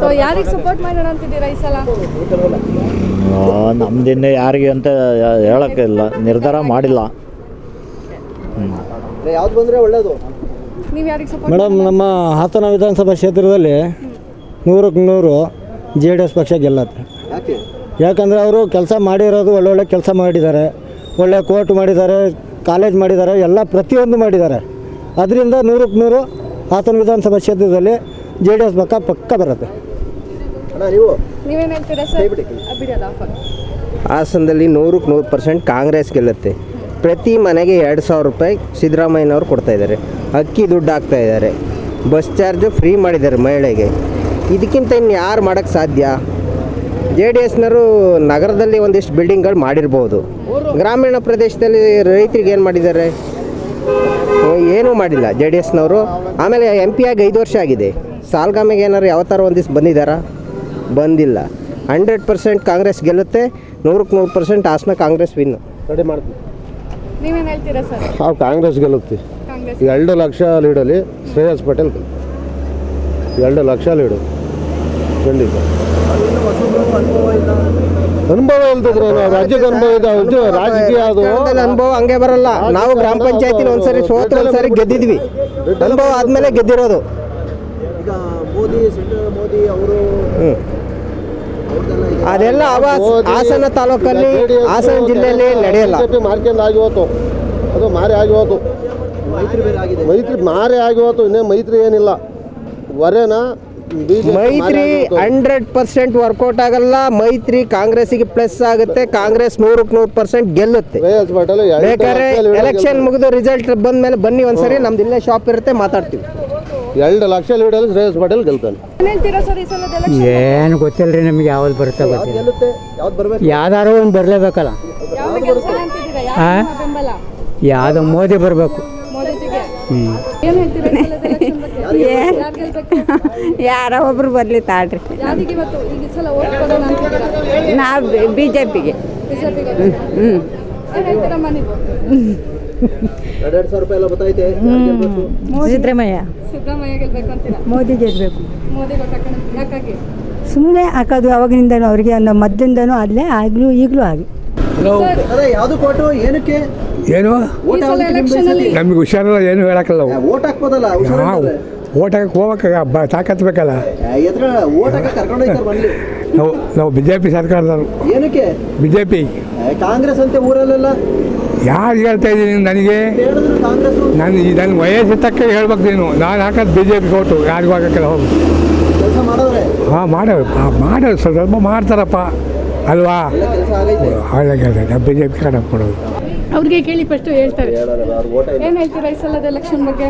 So ಯಾರಿಗೆ support ಮಾಡೋಣ ಅಂತಿದ್ದೀರಾ ಈ ಸಲ? ನಮ್ದಿನ್ನ ಯಾರಿಗೆ ಅಂತ ಹೇಳೋಕ್ಕಿಲ್ಲ ನಿರ್ಧಾರ ಮಾಡಿಲ್ಲ. ಯಾವ್ದು ಬಂದ್ರೆ ಒಳ್ಳೇದು. ನೀವು ಯಾರಿಗೆ ಸಪೋರ್ಟ್ ಮೇಡಮ್ ನಮ್ಮ ಹಾಸನ ವಿಧಾನಸಭಾ ಕ್ಷೇತ್ರದಲ್ಲಿ ನೂರಕ್ಕೆ ನೂರು ಜೆ ಡಿ ಎಸ್ ಪಕ್ಷ ಗೆಲ್ಲತ್ತೆ. ಯಾಕೆ? ಯಾಕಂದರೆ ಅವರು ಕೆಲಸ ಮಾಡಿರೋದು ಒಳ್ಳೊಳ್ಳೆ ಕೆಲಸ ಮಾಡಿದ್ದಾರೆ. ಒಳ್ಳೆ ಕೋರ್ಟ್ ಮಾಡಿದ್ದಾರೆ ಕಾಲೇಜ್ ಮಾಡಿದ್ದಾರೆ ಎಲ್ಲ ಪ್ರತಿಯೊಂದು ಮಾಡಿದ್ದಾರೆ. ಅದರಿಂದ ನೂರಕ್ಕೆ ನೂರು ಹಾಸನ ವಿಧಾನಸಭಾ ಕ್ಷೇತ್ರದಲ್ಲಿ ಜೆ ಡಿ ಎಸ್ ಪಕ್ಕ ಪಕ್ಕ ಬರುತ್ತೆ ನೀವೇನು ಹೇಳ್ತೀರಾ ಸರ್? ಹಾಸನದಲ್ಲಿ ನೂರಕ್ಕೆ ನೂರು ಪರ್ಸೆಂಟ್ ಕಾಂಗ್ರೆಸ್ ಗೆಲ್ಲುತ್ತೆ. ಪ್ರತಿ ಮನೆಗೆ ಎರಡು ಸಾವಿರ ರೂಪಾಯಿ ಸಿದ್ದರಾಮಯ್ಯನವ್ರು ಕೊಡ್ತಾ ಇದ್ದಾರೆ. ಅಕ್ಕಿ ದುಡ್ಡು ಹಾಕ್ತಾ ಇದ್ದಾರೆ. ಬಸ್ ಚಾರ್ಜು ಫ್ರೀ ಮಾಡಿದ್ದಾರೆ ಮಹಿಳೆಗೆ. ಇದಕ್ಕಿಂತ ಇನ್ನು ಯಾರು ಮಾಡೋಕ್ಕೆ ಸಾಧ್ಯ? ಜೆ ಡಿ ಎಸ್ನವರು ನಗರದಲ್ಲಿ ಒಂದಿಷ್ಟು ಬಿಲ್ಡಿಂಗ್ಗಳು ಮಾಡಿರ್ಬೋದು. ಗ್ರಾಮೀಣ ಪ್ರದೇಶದಲ್ಲಿ ರೈತರಿಗೆ ಏನು ಮಾಡಿದ್ದಾರೆ? ಏನೂ ಮಾಡಿಲ್ಲ ಜೆ ಡಿ ಎಸ್ನವರು ಆಮೇಲೆ ಎಂ ಪಿ ಆಗಿ ಐದು ವರ್ಷ ಆಗಿದೆ. ಸಾಲ್ಗಾಮಿಗೆ ಏನಾರು ಯಾವ ಥರ ಒಂದಿಷ್ಟು ಬಂದಿದ್ದಾರಾ? ಬಂದಿಲ್ಲ. ಹಂಡ್ರೆಡ್ ಪರ್ಸೆಂಟ್ ಕಾಂಗ್ರೆಸ್ ಗೆಲ್ಲುತ್ತೆ ನೂರಕ್ಕೆ ನೂರು percent Hassan Congress win ready ಮಾಡ್ತೀವಿ ನೀವೇನು ಹೇಳ್ತೀರಾ ಸರ್? ನಾವು ಕಾಂಗ್ರೆಸ್ ಗೆಲ್ಲುತ್ತೆ. ಕಾಂಗ್ರೆಸ್ ಎರಡು ಲಕ್ಷ ಲೀಡಲ್ಲಿ ಶ್ರೇಯಸ್ ಪಟೇಲ್. ಎರಡು ಲಕ್ಷ ಲೀಡು. ಖಂಡಿತ. ಅನುಭವ ಇಲ್ದಿದ್ರೆ ರಾಜ್ಯದ ಅನುಭವ ಇದೆ ರಾಜಕೀಯ ಅದು. ಅನುಭವ ಹಂಗೆ ಬರಲ್ಲ. ನಾವು ಗ್ರಾಮ ಪಂಚಾಯತಿನ ಒಂದ್ಸರಿ ಸೋತ್ರ ಒಂದ್ಸರಿ ಗೆದ್ದಿದ್ವಿ. ಅನುಭವ ಆದ್ಮೇಲೆ ಗೆದ್ದಿರೋದು ಈಗ ಮೋದಿ ಸೆಂಟ್ರಲ್ ಮೋದಿ ಅವರು ಹ್ಮ್. ಅವ್ರದ್ದೆಲ್ಲ ಇದೆ ಅದೆಲ್ಲ ಆವಾಸ್ ಹಾಸನ ತಾಲೂಕಲ್ಲಿ ಹಾಸನ ಜಿಲ್ಲೆಯಲ್ಲಿ ನಡೆಯಲ್ಲ. ಮಾರ್ಕೆಂಡ್ ಆಗಿ ಹೋತು. ಅದು ಮಾರಿ ಆಗಿ ಹೋತು. ಮೈತ್ರಿ ಬೇರೆ ಆಗಿದೆ. ಮೈತ್ರಿ ಮಾರಿ ಆಗಿ ಹೋತು. ಇನ್ನೇ ಮೈತ್ರಿ ಏನಿಲ್ಲ. ವರೇನ ಮೈತ್ರಿ ಹಂಡ್ರೆಡ್ ಪರ್ಸೆಂಟ್ ವರ್ಕೌಟ್ ಆಗಲ್ಲ. ಮೈತ್ರಿ ಕಾಂಗ್ರೆಸ್ಸಿಗೆ ಪ್ಲಸ್ ಆಗುತ್ತೆ. ಕಾಂಗ್ರೆಸ್ ನೂರಕ್ಕೆ ನೂರು ಪರ್ಸೆಂಟ್ ಗೆಲ್ಲುತ್ತೆ. ಬೇಕಾದ್ರೆ ಎಲೆಕ್ಷನ್ ಮುಗಿದು ರಿಸಲ್ಟ್ ಬಂದ್ಮೇಲೆ ಬನ್ನಿ ಒಂದ್ಸರಿ. ನಮ್ದು ಇಲ್ಲೇ ಶಾಪ್ ಇರುತ್ತೆ ಮಾತಾಡ್ತೀವಿ. ಎರಡು ಲಕ್ಷ ಲೀಡಲ್ಲಿ ಶ್ರೇಯಸ್ ಪಟೇಲ್ ಗೆಲ್ತಾನೆ. ಏನು ಗೊತ್ತಿಲ್ಲ ರೀ ನಮಗೆ ಯಾವ್ದು ಬರುತ್ತೆ ಗೊತ್ತಿಲ್ಲ. ಗೆಲ್ಲುತ್ತೆ? ಯಾವ್ದು ಬರ್ಬೇಕು? ಯಾವ್ದಾರು ಒಂದು ಬರಲೇಬೇಕಲ್ಲ. ಬೆಂಬಲ? ಯಾವುದು ಮೋದಿ ಬರಬೇಕು. ಬಗ್ಗೆ? ಯಾರು ಒಬ್ರು ಬರ್ಲಿ ತಾಳ್ರಿ. ನಾವು ಬಿ ಜೆ ಪಿಗೆ ಬಿಜೆಪಿಗೆ ಏನು ಹೇಳ್ತೀರಮ್ಮ ನೀವು? ಎರಡೆರಡು ಸಾವಿರ ರೂಪಾಯಿ ಎಲ್ಲ ಬತ್ತೈತೆ. ಗೆಲ್ಬೇಕು? ಸಿದ್ದರಾಮಯ್ಯ. ಸಿದ್ದರಾಮಯ್ಯ ಗೆಲ್ಬೇಕು. ಅಂತೀರಾ ಮೋದಿ ಯಾಕಾಗಿ? ಸುಮ್ಮನೆ ಹಾಕೋದು ಅವಾಗಿನಿಂದನೂ ಅವರಿಗೆ ಅನ್ನೋ ಮದ್ದಿಂದನೂ ಅಲ್ಲೇ ಆಗಲೂ ಈಗಲೂ ಆಗಿ ಯಾವುದು ಕೊಟ್ಟು ಏನಕ್ಕೆ? ಏನು? ನಮ್ಗೆ ಹುಷಾರಲ್ಲ ಎಲೆಕ್ಷನ್ ಅಲ್ಲಿ ನಮಗೆ ಹುಷಾರಿಲ್ಲ ಏನು ಹೇಳಕ್ಕಲ್ಲ ನಾವು ಓಟ್ ಹಾಕ್ಬೋದಲ್ಲ ನಾವು ಓಟ್ ಹಾಕಕ್ಕೆ ಹೋಗಕ್ಕೆ ಬ ತಾಕತ್ ಬೇಕಲ್ಲ? ನಾವು ಬಿ ಜೆ ಪಿ ಸರ್ಕಾರದವರು. ಏನಕ್ಕೆ? ಬಿ ಜೆ ಪಿ ಕಾಂಗ್ರೆಸ್ ಅಂತ ಊರಲ್ಲೆಲ್ಲ. ಯಾರು ಹೇಳ್ತಾ ಇದ್ದೀನಿ ನನಗೆ? ನನ್ನ ನಾನು ಈ ನನ್ನ ವಯಸ್ಸು ತಕ್ಕ ಹೇಳ್ಬೇಕು ನೀನು. ನಾನು ಹಾಕೋದು ಬಿ ಜೆ ಪಿ ಕೊಟ್ಟು ಯಾರಿಗೂ ಹಾಕೋಕ್ಕೆಲ್ಲ ಹೋಗು. ಹಾಂ ಮಾಡೋರು. ಹಾಂ ಮಾಡೋರು. ಸ್ವಲ್ಪ ಮಾಡ್ತಾರಪ್ಪ. ಅಲ್ವಾ? ಒಳ್ಳೆ ಬಿ ಜೆ ಪಿ ಕಡೆ ಕೊಡೋದು ಅವ್ರಿಗೆ ಕೇಳಿ ಫಸ್ಟು ಹೇಳ್ತಾರೆ. ಏನು ಹೇಳ್ತೀರಾ ಈ ಸಲದ ಎಲೆಕ್ಷನ್ ಬಗ್ಗೆ?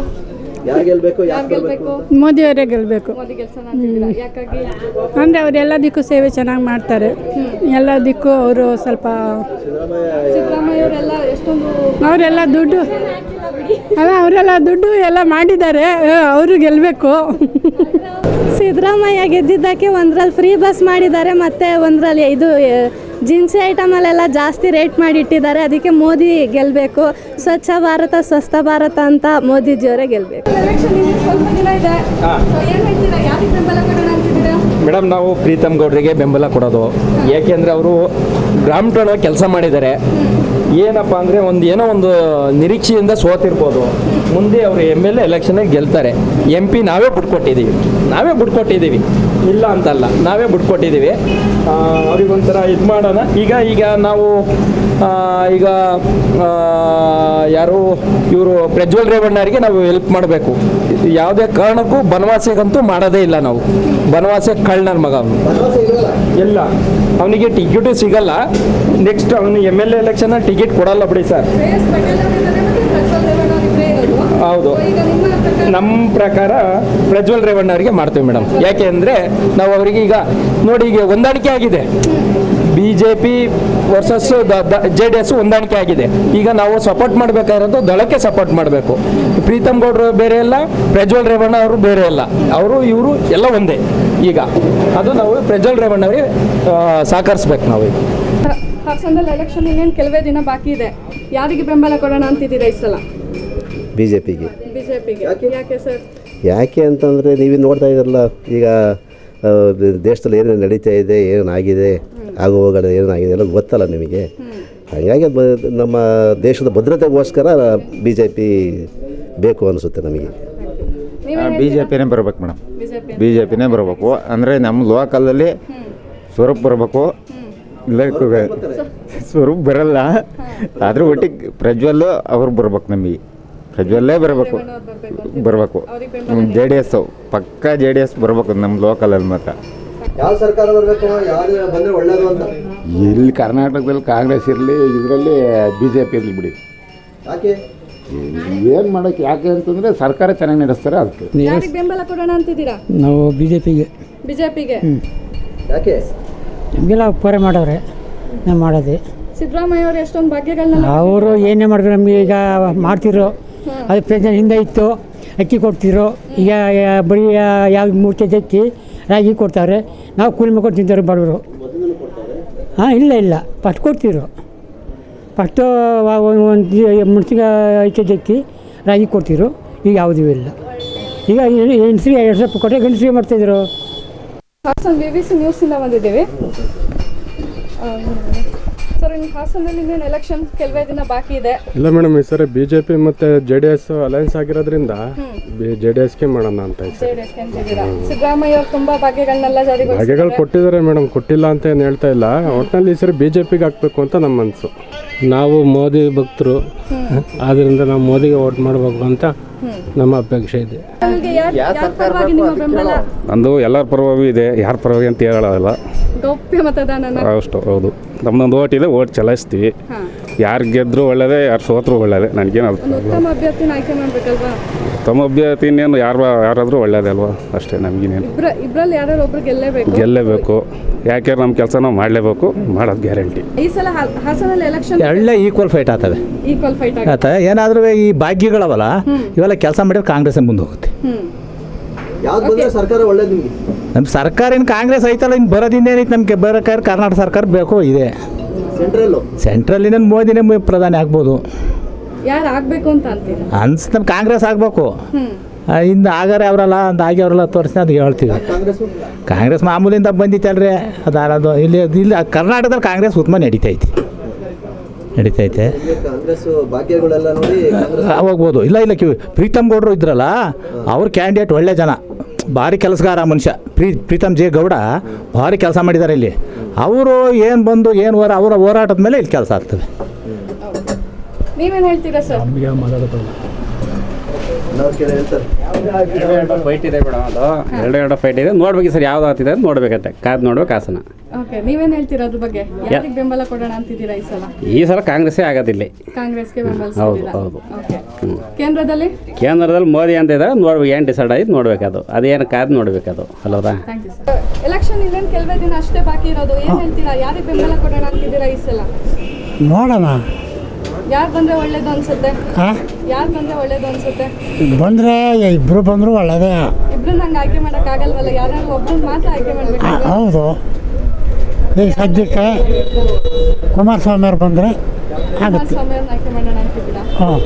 ಯಾರು ಗೆಲ್ಬೇಕು ಯಾರು ಯಾರು ಗೆಲ್ಬೇಕು? ಅಂದ್ರೆ ಮೋದಿಯವರೇ ಗೆಲ್ಲಬೇಕು ಮೋದಿ ಯಾಕಾಗಿ? ಅಂದರೆ ಅವ್ರು ಎಲ್ಲದಕ್ಕೂ ಸೇವೆ ಚೆನ್ನಾಗಿ ಮಾಡ್ತಾರೆ. ಎಲ್ಲದಕ್ಕೂ ಅವರು ಸ್ವಲ್ಪ ಸಿದ್ದರಾಮಯ್ಯ ಸಿದ್ದರಾಮಯ್ಯ ಅವರೆಲ್ಲ ಎಷ್ಟೊಂದು ಅವರೆಲ್ಲ ದುಡ್ಡು ಅಲ್ಲ ಅವರೆಲ್ಲ ದುಡ್ಡು ಎಲ್ಲ ಮಾಡಿದ್ದಾರೆ. ಅವರು ಗೆಲ್ಲಬೇಕು ಸಿದ್ದರಾಮಯ್ಯ ಗೆದ್ದಿದ್ದಕ್ಕೆ ಒಂದ್ರಲ್ಲಿ ಫ್ರೀ ಬಸ್ ಮಾಡಿದ್ದಾರೆ ಮತ್ತು ಒಂದರಲ್ಲಿ ಇದು ಜಿನ್ಸಿ ಐಟಮಲ್ಲೆಲ್ಲ ಜಾಸ್ತಿ ರೇಟ್ ಮಾಡಿ ಇಟ್ಟಿದ್ದಾರೆ. ಅದಕ್ಕೆ ಮೋದಿ ಗೆಲ್ಲಬೇಕು ಸ್ವಚ್ಛ ಭಾರತ ಸ್ವಸ್ಥ ಭಾರತ ಅಂತ ಮೋದಿಜಿಯವರೇ ಗೆಲ್ಲಬೇಕು ಎಲೆಕ್ಷನ್ ಇನ್ನು ಸ್ವಲ್ಪ ದಿನ ಇದೆ. ಏನು ಹೇಳ್ತೀರಾ? ಯಾರಿಗೆ ಬೆಂಬಲ ಕೊಡೋಣ ಅಂತಿದ್ದೀರಾ? ಮೇಡಮ್ ನಾವು ಪ್ರೀತಮ್ ಗೌಡ್ರಿಗೆ ಬೆಂಬಲ ಕೊಡೋದು. ಏಕೆಂದರೆ ಅವರು ಗ್ರಾಮ ಠಾಣ ಕೆಲಸ ಮಾಡಿದ್ದಾರೆ. ಏನಪ್ಪ ಅಂದರೆ ಒಂದು ಏನೋ ಒಂದು ನಿರೀಕ್ಷೆಯಿಂದ ಸೋತಿರ್ಬೋದು. ಮುಂದೆ ಅವರು ಎಂ ಎಲ್ ಎ ಗೆಲ್ತಾರೆ. ಎಂ ಪಿ ನಾವೇ ಬಿಟ್ಕೊಟ್ಟಿದ್ದೀವಿ ನಾವೇ ಬಿಟ್ಕೊಟ್ಟಿದ್ದೀವಿ ಇಲ್ಲ ಅಂತಲ್ಲ, ನಾವೇ ಬಿಟ್ಕೊಟ್ಟಿದ್ದೀವಿ ಅವ್ರಿಗೊಂಥರ ಇದು ಮಾಡೋಣ. ಈಗ ಈಗ ನಾವು ಈಗ ಯಾರು, ಇವರು ಪ್ರಜ್ವಲ್ ರೇವಣ್ಣರಿಗೆ ನಾವು ಹೆಲ್ಪ್ ಮಾಡಬೇಕು. ಯಾವುದೇ ಕಾರಣಕ್ಕೂ ಬನವಾಸಿಗಂತೂ ಮಾಡೋದೇ ಇಲ್ಲ ನಾವು. ಬನವಾಸಿ ಕಳ್ಳನ ಮಗ ಅವನು. ಇಲ್ಲ. ಅವನಿಗೆ ಟಿಕೆಟು ಸಿಗಲ್ಲ. ನೆಕ್ಸ್ಟ್ ಅವನು M L A election ticket ಕೊಡಲ್ಲ ಬಿಡಿ ಸರ್. ಹೌದು. ನಿಮ್ಮ ಪ್ರಕಾರ ಪ್ರಜ್ವಲ್ ರೇವಣ್ಣ ಅವರಿಗೆ ಮಾಡ್ತೀವಿ ಮೇಡಮ್. ಯಾಕೆ ಅಂದರೆ ನಾವು ಅವರಿಗೆ ಈಗ ನೋಡಿ ಈಗ ಹೊಂದಾಣಿಕೆ ಆಗಿದೆ. B J P versus J D S ಹೊಂದಾಣಿಕೆ ಆಗಿದೆ. ಈಗ ನಾವು ಸಪೋರ್ಟ್ ಮಾಡಬೇಕಾಗಿರೋದು ದಳಕ್ಕೆ ಸಪೋರ್ಟ್ ಮಾಡಬೇಕು. ಪ್ರೀತಮ್ ಗೌಡ್ರು ಬೇರೆ ಇಲ್ಲ ಪ್ರಜ್ವಲ್ ರೇವಣ್ಣ ಅವರು ಬೇರೆ ಇಲ್ಲ ಅವರು, ಇವರು ಎಲ್ಲ ಒಂದೇ. ಈಗ ಅದು ನಾವು ಪ್ರಜ್ವಲ್ ರೇವಣ್ಣ ಅವರಿಗೆ ಸಹಕರಿಸ್ಬೇಕು ನಾವು ಈಗ. ಹಾಸನದಲ್ಲಿ ಎಲೆಕ್ಷನ್ ಇನ್ನೇನು ಕೆಲವೇ ದಿನ ಬಾಕಿ ಇದೆ. ಯಾರಿಗೆ ಬೆಂಬಲ ಕೊಡೋಣ ಅಂತಿದ್ದೀರಾ ಈ ಸಲ? ಬಿ ಜೆ ಪಿಗೆ ಬಿಜೆಪಿಗೆ. ಯಾಕೆ? ಸರ್? ಯಾಕೆ ಅಂತಂದರೆ ನೀವು ನೋಡ್ತಾ ಇದ್ರಲ್ಲ ಈಗ ಆ, ದೇಶದಲ್ಲಿ ಏನೇನು ನಡೀತಾ ಇದೆ ಏನಾಗಿದೆ ಆಗು ಹೋಗೋದು ಏನಾಗಿದೆ ಎಲ್ಲ ಗೊತ್ತಲ್ಲ ನಿಮಗೆ. ಹಾಗಾಗಿ ಬ ನಮ್ಮ ದೇಶದ ಭದ್ರತೆಗೋಸ್ಕರ ಬಿ ಜೆ ಪಿ ಬೇಕು ಅನಿಸುತ್ತೆ ನಮಗೆ. ಬಿ ಜೆ ಪಿನೇ ಬರಬೇಕು ಮೇಡಮ್. ಬಿಜೆಪಿ ಬಿ ಜೆ ಪಿನೇ ಬರಬೇಕು. ಅಂದರೆ ನಮ್ಮ ಲೋಕಲಲ್ಲಿ ಸ್ವರೂಪ್ ಬರಬೇಕು. ಇಲ್ಲ ಕು- ಸ್ವರೂಪ್ ಬರಲ್ಲ. ಆದರೂ ಒಟ್ಟಿಗೆ ಪ್ರಜ್ವಲ್ ಅವ್ರು ಬರ್ಬೇಕು ನಮಗೆ. ಪ್ರಜ್ವಲ್ಲೇ ಬರಬೇಕು. ಬರಬೇಕು ಜೆ ಡಿ ಎಸ್ ಪಕ್ಕ ಜೆ ಡಿ ಎಸ್ ಬರಬೇಕು ನಮ್ಮ ಲೋಕಲಲ್ಲಿ ಮಾತ್ರ. ಯಾವ ಸರ್ಕಾರ ಬರಬೇಕು ಬಂದರೆ ಬಂದ್ರೆ ಒಳ್ಳೇದು ಅಂತ. ಇಲ್ಲಿ ಕರ್ನಾಟಕದಲ್ಲಿ ಕಾಂಗ್ರೆಸ್ ಇರಲಿ ಇದರಲ್ಲಿ ಬಿ ಜೆ ಪಿ ಇರಲಿ ಬಿಡಿ. ಯಾಕೆ? ಏನು ಮಾಡೋಕ್ಕೆ ಯಾಕೆ ಅಂತಂದರೆ ಸರ್ಕಾರ ಚೆನ್ನಾಗಿ ನಡೆಸ್ತಾರೆ ಅದಕ್ಕೆ. ಯಾರಿಗೆ ಬೆಂಬಲ ಕೊಡೋಣ ಅಂತಿದ್ದೀರಾ? ನಾವು ಬಿ ಜೆ ಪಿಗೆ ಬಿಜೆಪಿಗೆ ಯಾಕೆ? ನಮಗೆಲ್ಲ ಉಪಕಾರ ಮಾಡವ್ರೆ ನಾವು ಮಾಡೋದು. ಸಿದ್ದರಾಮಯ್ಯ ಅವರು ಎಷ್ಟೊಂದು ಭಾಗ್ಯಗಳನ್ನ ಅವರು ಏನೇ ಮಾಡಿದ್ರು ನಮಗೆ ಈಗ ಮಾಡ್ತಿರೋ ಅದು ಪ್ರಯತ್ನ ಹಿಂದೆ ಇತ್ತು, ಅಕ್ಕಿ ಕೊಡ್ತಿದ್ರು. ಈಗ ಬರೀ ಯಾವ ಮೂರು ಕೆ ಅಕ್ಕಿ, ರಾಗಿ ಕೊಡ್ತಾರೆ. ನಾವು ಕೂಲಿ ಮಾಡ್ಕೊಂಡು ತಿಂತಾರೆ ಬಡವರು. ಹಾಂ, ಇಲ್ಲ ಇಲ್ಲ. ಫಸ್ಟ್ ಕೊಡ್ತಿದ್ರು. ಫಸ್ಟು ಒಂದು ಮುನ್ಸಿಗೆ ಐದು ಕೆ ಜಿ ಅಕ್ಕಿ, ರಾಗಿ ಕೊಡ್ತಿದ್ರು. ಈಗ ಯಾವುದೂ ಇಲ್ಲ. ಈಗ ಹೆಣ್ಸ್ರಿ ಎರಡು ಸಾವಿರ ಕೊಟ್ಟರೆ ಗಂಡಸ್ರಿಗೆ ಮಾಡ್ತಾಯಿದ್ರು ಬಿ ವಿ ಸಿ ನ್ಯೂಸಿಂದ ಬಂದಿದ್ದೀವಿ. ಸರ್ ಇನ್ನು ಹಾಸನಲ್ಲಿ ಇನ್ನೇನು ಎಲೆಕ್ಷನ್ ಕೆಲವೇ ದಿನ ಬಾಕಿ ಇದೆ? ಇಲ್ಲ ಮೇಡಮ್ ಈ ಸರಿ ಬಿ ಜೆ ಪಿ ಮತ್ತು ಜೆ ಡಿ ಎಸ್ ಅಲಯನ್ಸ್ ಆಗಿರೋದ್ರಿಂದ ಜೆ ಡಿ ಎಸ್ಗೆ ಮಾಡೋಣ ಅಂತ ಈ ಅಂತಿದ್ದೀರಾ? ಸಿದ್ದರಾಮಯ್ಯ ಅವರು ತುಂಬಾ ಭಾಗ್ಯಗಳನ್ನೆಲ್ಲ ಭಾಗ್ಯಗಳು ಜಾರಿಗೊಳಿಸಿದ್ದಾರೆ ಕೊಟ್ಟಿದ್ದಾರೆ ಮೇಡಮ್ ಕೊಟ್ಟಿಲ್ಲ ಅಂತ ಏನು ಹೇಳ್ತಾ ಇಲ್ಲ. ಒಟ್ಟಿನಲ್ಲಿ ಈ ಸರಿ ಬಿ ಜೆ ಪಿಗೆ ಹಾಕ್ಬೇಕು ಅಂತ ನಮ್ಮ ಮನಸ್ಸು ನಾವು ಮೋದಿ ಭಕ್ತರು. ಆದ್ದರಿಂದ ನಾವು ಮೋದಿಗೆ ಓಟ್ ಮಾಡಬೇಕು ಅಂತ ನಮ್ಮ ಅಪೇಕ್ಷೆ ಇದೆ. ನಂದು ಎಲ್ಲರ ಪರವಾಗಿ ಇದೆ ಯಾರ ಪರವಾಗಿ ಅಂತ ಹೇಳಲ್ಲ. ಗೌಪ್ಯ ಮತದಾನನ? ಅಷ್ಟು ಹೌದು. ನಮ್ಮದೊಂದು ಓಟ್ ಇದೆ ಓಟ್ ಚಲಾಯಿಸ್ತೀವಿ. ಯಾರು ಗೆದ್ದರೂ ಒಳ್ಳೇದೇ ಯಾರು ಸೋತ್ರೂ ಒಳ್ಳೇದೇ. ನನಗೇನು ಅದು ಉತ್ತಮ ಅಭ್ಯರ್ಥಿನ ಆಯ್ಕೆ ಮಾಡ್ಬೇಕಲ್ವಾ? ತಮ್ಮ ಅಭ್ಯರ್ಥಿ ಇನ್ನೇನು ಯಾರು ಯಾರಾದರೂ ಒಳ್ಳೇದೇ ಅಲ್ವಾ? ಅಷ್ಟೇ ನಮಗಿನೇನು. ಇಬ್ರ ಇಬ್ರಲ್ಲಿ ಯಾರು ಒಬ್ರು ಗೆಲ್ಲೇಬೇಕು? ಗೆಲ್ಲೇಬೇಕು. ಯಾಕೆ ನಮ್ಮ ಕೆಲಸ ನಾವು ಮಾಡಲೇಬೇಕು? ಮಾಡೋದು ಗ್ಯಾರಂಟಿ. ಈ ಸಲ ಹಾ- ಹಾಸನಲ್ಲಿ ಎಲೆಕ್ಷನ್ ಒಳ್ಳೆ ಈಕ್ವಲ್ ಫೈಟ್ ಆಗ್ತದೆ. ಈಕ್ವಲ್ ಫೈಟ್ ಆಗ್ತದೆ. ಆಯ್ತಾ ಏನಾದರೂ ಈ ಭಾಗ್ಯಗಳವಲ್ಲ ಇವೆಲ್ಲ ಕೆಲಸ ಮಾಡಿದ್ರೆ ಕಾಂಗ್ರೆಸ್ ಮುಂದೆ ಹೋಗುತ್ತೆ. ಹ್ಮ್. ಯಾವ್ದು ಬಂದ್ರೆ ಸರ್ಕಾರ ಒಳ್ಳೇದು ನಿಮಗೆ? ನಮ್ಮ ಸರ್ಕಾರ ಇನ್ನು ಕಾಂಗ್ರೆಸ್ ಐತಲ್ಲ ಇನ್ನು ಬರೋದಿಂದ ಏನೈತೆ ನಮಗೆ? ಬರೋಕ್ಕಾದ್ರೆ ಕರ್ನಾಟಕ ಸರ್ಕಾರ ಬೇಕು ಇದೆ. ಸೆಂಟ್ರಲ್ಲು ಇನ್ನೊಂದು ಮೋದಿನೇ ಮು- ಪ್ರಧಾನಿ ಆಗ್ಬೋದು. ಯಾರು ಆಗ್ಬೇಕು ಅಂತ ಅಂತೀರಾ? ಅನ್ಸ್ ನಮ್ಮ ಕಾಂಗ್ರೆಸ್ ಆಗಬೇಕು. ಹ್ಮ್. ಇನ್ನು ಆಗಾರೆ ಅವರಲ್ಲ ಒಂದು ಆಗಿ ಅವರೆಲ್ಲ ತೋರಿಸಿ ಅದು ಹೇಳ್ತೀವಿ. ಕಾಂಗ್ರೆಸ್ ಕಾಂಗ್ರೆಸ್ ಮಾಮೂಲಿಂದ ಬಂದಿತ್ತಲ್ರಿ. ಅದು ಇಲ್ಲಿ ಇಲ್ಲಿ ಕರ್ನಾಟಕದಲ್ಲಿ ಕಾಂಗ್ರೆಸ್ ಉತ್ತಮ ನಡೀತೈತಿ. ನಡೀತೈತೆ. ಕಾಂಗ್ರೆಸ್ ಭಾಗ್ಯಗಳೆಲ್ಲ ನೋಡಿ ಕಾಂಗ್ರೆಸ್ ಹೋಗ್ಬೋದು. ಇಲ್ಲ ಇಲ್ಲ ಕ್ಯೂ ಪ್ರೀತಮ್ ಗೌಡ್ರು ಇದ್ರಲ್ಲ ಅವ್ರ ಕ್ಯಾಂಡಿಡೇಟ್ ಒಳ್ಳೆ ಜನ. ಭಾರಿ ಕೆಲಸಗಾರ ಮನುಷ್ಯ. ಪ್ರೀ ಪ್ರೀತಮ್ ಜೆ ಗೌಡ ಭಾರಿ ಕೆಲಸ ಮಾಡಿದ್ದಾರೆ ಇಲ್ಲಿ. ಅವರು ಏನು ಬಂದು ಏನು ಹೋರ ಅವರ ಹೋರಾಟದ ಮೇಲೆ ಇಲ್ಲಿ ಕೆಲಸ ಆಗ್ತದೆ. ನೀವೇನ್ ಹೇಳ್ತೀರಾ ಸರ್? ನಾವು ಕೇಳಿ ಹೇಳ್ತಾರೆ ಫೈಟ್ ಇದೆ ಮೇಡಮ್ ಅದು. ಎರಡು ಎರಡು ಫೈಟ್ ಇದೆ. ನೋಡ್ಬೇಕು ಸರ್ ಯಾವ್ದು ಆಗ್ತಿದೆ ಅಂತ ನೋಡ್ಬೇಕಂತೆ. ಕಾದ್ ನೋಡ್ಬೇಕು ಹಾಸನ. ಓಕೆ ನೀವೇನ್ ಹೇಳ್ತೀರಾ ಅದ್ರ ಬಗ್ಗೆ? ಯಾರಿಗೆ ಬೆಂಬಲ ಕೊಡೋಣ ಅಂತಿದ್ದೀರಾ ಈ ಸಲ? ಈ ಸಲ ಕಾಂಗ್ರೆಸ್ಸೇ ಆಗೋದಿಲ್ಲ. ಕಾಂಗ್ರೆಸ್ಗೆ ಬೆಂಬಲ ಹೌದು, ಓಕೆ ಕೇಂದ್ರದಲ್ಲಿ? ಕೇಂದ್ರದಲ್ಲಿ ಮೋದಿ ಅಂತ ಇದ್ದಾರೆ ನೋಡ್ಬೇಕು ಏನು ಡಿಸೈಡ್ ಆಯ್ತು ನೋಡ್ಬೇಕದು. ಅದೇನು ಕಾದ್ ನೋಡ್ಬೇಕದು. ಅಲ್ಲೋದಾ ಥ್ಯಾಂಕ್ ಯು ಸರ್ ಎಲೆಕ್ಷನ್ ಇನ್ನೇನು ಕೆಲವೇ ದಿನ ಅಷ್ಟೇ ಬಾಕಿ ಇರೋದು. ಏನು ಹೇಳ್ತೀರಾ? ಯಾರಿಗೆ ಬೆಂಬಲ ಕೊಡೋಣ ಅಂತಿದ್ದೀರಾ ಈ ಸಲ? ನೋಡೋಣ. ಯಾರು ಬಂದ್ರೆ ಒಳ್ಳೇದು ಅನ್ಸುತ್ತೆ? ಹಾಂ ಯಾರು ಬಂದ್ರೆ ಒಳ್ಳೇದು ಅನ್ಸುತ್ತೆ? ಬಂದರೆ ಇಬ್ಬರು ಬಂದರೂ ಒಳ್ಳೆಯದೇ ಇಬ್ರು ನಂಗೆ ಆಯ್ಕೆ ಮಾಡಕ್ ಆಗಲ್ವಲ್ಲ? ಯಾರು ಒಬ್ಬರು ಮಾತ್ರ ಆಯ್ಕೆ ಮಾಡ್ಬೇಕು ಹೌದು. ಈಗ ಸದ್ಯಕ್ಕೆ ಕುಮಾರಸ್ವಾಮಿ ಅವ್ರು ಬಂದರೆ ಆಗುತ್ತೆ. ಹಾಂ.